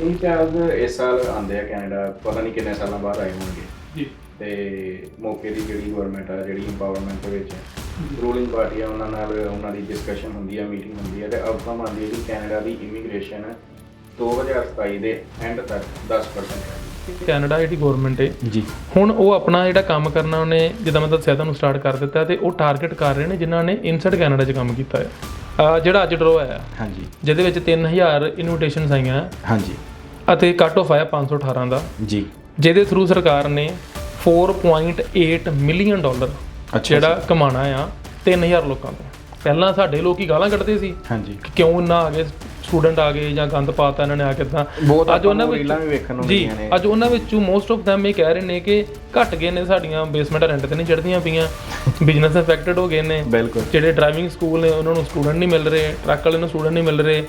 King Charles ਇਸ ਸਾਲ ਆਂਦੇ ਆ ਕੈਨੇਡਾ ਪਤਾ ਨਹੀਂ ਕਿੰਨੇ ਸਾਲਾਂ ਬਾਅਦ ਆਏ ਹੋਣਗੇ। ਜੀ। ਤੇ ਮੌਕੇ ਦੀ ਜਿਹੜੀ ਗਵਰਨਮੈਂਟ ਆ ਜਿਹੜੀ ਇੰਪਾਵਰਮੈਂਟ ਦੇ ਵਿੱਚ ਰੂਲਿੰਗ ਪਾਰਟੀ ਆ ਉਹਨਾਂ ਨਾਲ ਉਹਨਾਂ ਦੀ ਡਿਸਕਸ਼ਨ ਹੁੰਦੀ ਆ ਮੀਟਿੰਗ ਹੁੰਦੀ ਆ ਤੇ ਆਊਟਕਮ ਆਉਂਦੀ ਹੈ ਕਿ ਕੈਨੇਡਾ ਦੀ ਇਮੀਗ੍ਰੇਸ਼ਨ 2027 ਦੇ ਐਂਡ ਤੱਕ 10% ਹੈ। ਕੈਨੇਡਾ ਜਿਹੜੀ ਗਵਰਨਮੈਂਟ ਹੈ ਜੀ। ਹੁਣ ਉਹ ਆਪਣਾ ਜਿਹੜਾ ਕੰਮ ਕਰਨਾ ਉਹਨੇ ਜਿੱਦਾਂ ਮੈਂ ਦੱਸਿਆ ਤੁਹਾਨੂੰ ਸਟਾਰਟ ਕਰ ਦਿੱਤਾ ਤੇ ਉਹ ਟਾਰਗੇਟ ਕਰ ਰਹੇ ਨੇ ਜਿਨ੍ਹਾਂ ਨੇ ਇਨਸੈਟ ਕੈਨੇਡਾ 'ਚ ਕੰਮ ਕੀਤਾ ਹੈ ਜਿਹੜਾ ਅੱਜ ਡਰੋ ਆਇਆ ਹਾਂਜੀ। ਜਿਹਦੇ ਵਿੱਚ 3000 ਇਨਵੀਟੇਸ਼ਨਸ ਆਈਆਂ। ਹਾਂਜੀ। ਅਤੇ ਕੱਟ ਆਫ ਆਇਆ 518 ਦਾ। ਜੀ। ਜਿਹਦੇ ਥਰੂ ਸਰਕਾਰ ਨੇ 4.8 ਮਿਲੀਅਨ ਡਾਲਰ ਜਿਹੜਾ ਕਮਾਣਾ ਆ 3000 ਲੋਕਾਂ ਤੋਂ। ਪਹਿਲਾਂ ਸਾਡੇ ਲੋਕੀ ਗਾਲਾਂ ਕੱਢਦੇ ਸੀ ਹਾਂਜੀ। ਕਿ ਕਿਉਂ ਇੰਨਾ ਆ ਗਏ ਸਟੂਡੈਂਟ ਆ ਗਏ ਜਾਂ ਗੰਦ ਪਾਤਾ ਇਹਨਾਂ ਨੇ ਆ ਕੇ ਤਾਂ। ਅੱਜ ਉਹਨਾਂ ਵਿੱਚ ਰੀਲਾਂ ਵੀ ਵੇਖਣ ਨੂੰ ਮਿਲੀਆਂ ਨੇ। ਅੱਜ ਉਹਨਾਂ ਵਿੱਚੋਂ ਮੋਸਟ ਆਫ them ਇਹ ਕਹਿ ਰਹੇ ਨੇ ਕਿ ਘਟ ਗਏ ਨੇ ਸਾਡੀਆਂ ਬੇਸਮੈਂਟ ਰੈਂਟ ਤੇ ਨਹੀਂ ਚੜਦੀਆਂ ਪਈਆਂ। ਬਿਜ਼ਨਸ ਅਫੈਕਟਡ ਹੋ ਗਏ ਨੇ। ਬਿਲਕੁਲ। ਜਿਹੜੇ ਡਰਾਈਵਿੰਗ ਸਕੂਲ ਨੇ ਉਹਨਾਂ ਨੂੰ ਸਟੂਡੈਂਟ ਨਹੀਂ ਮਿਲ ਰਹੇ ਟਰੱਕ ਵਾਲੇ ਨੂੰ ਸਟੂਡੈਂਟ ਨਹੀਂ ਮਿਲ ਰਹੇ।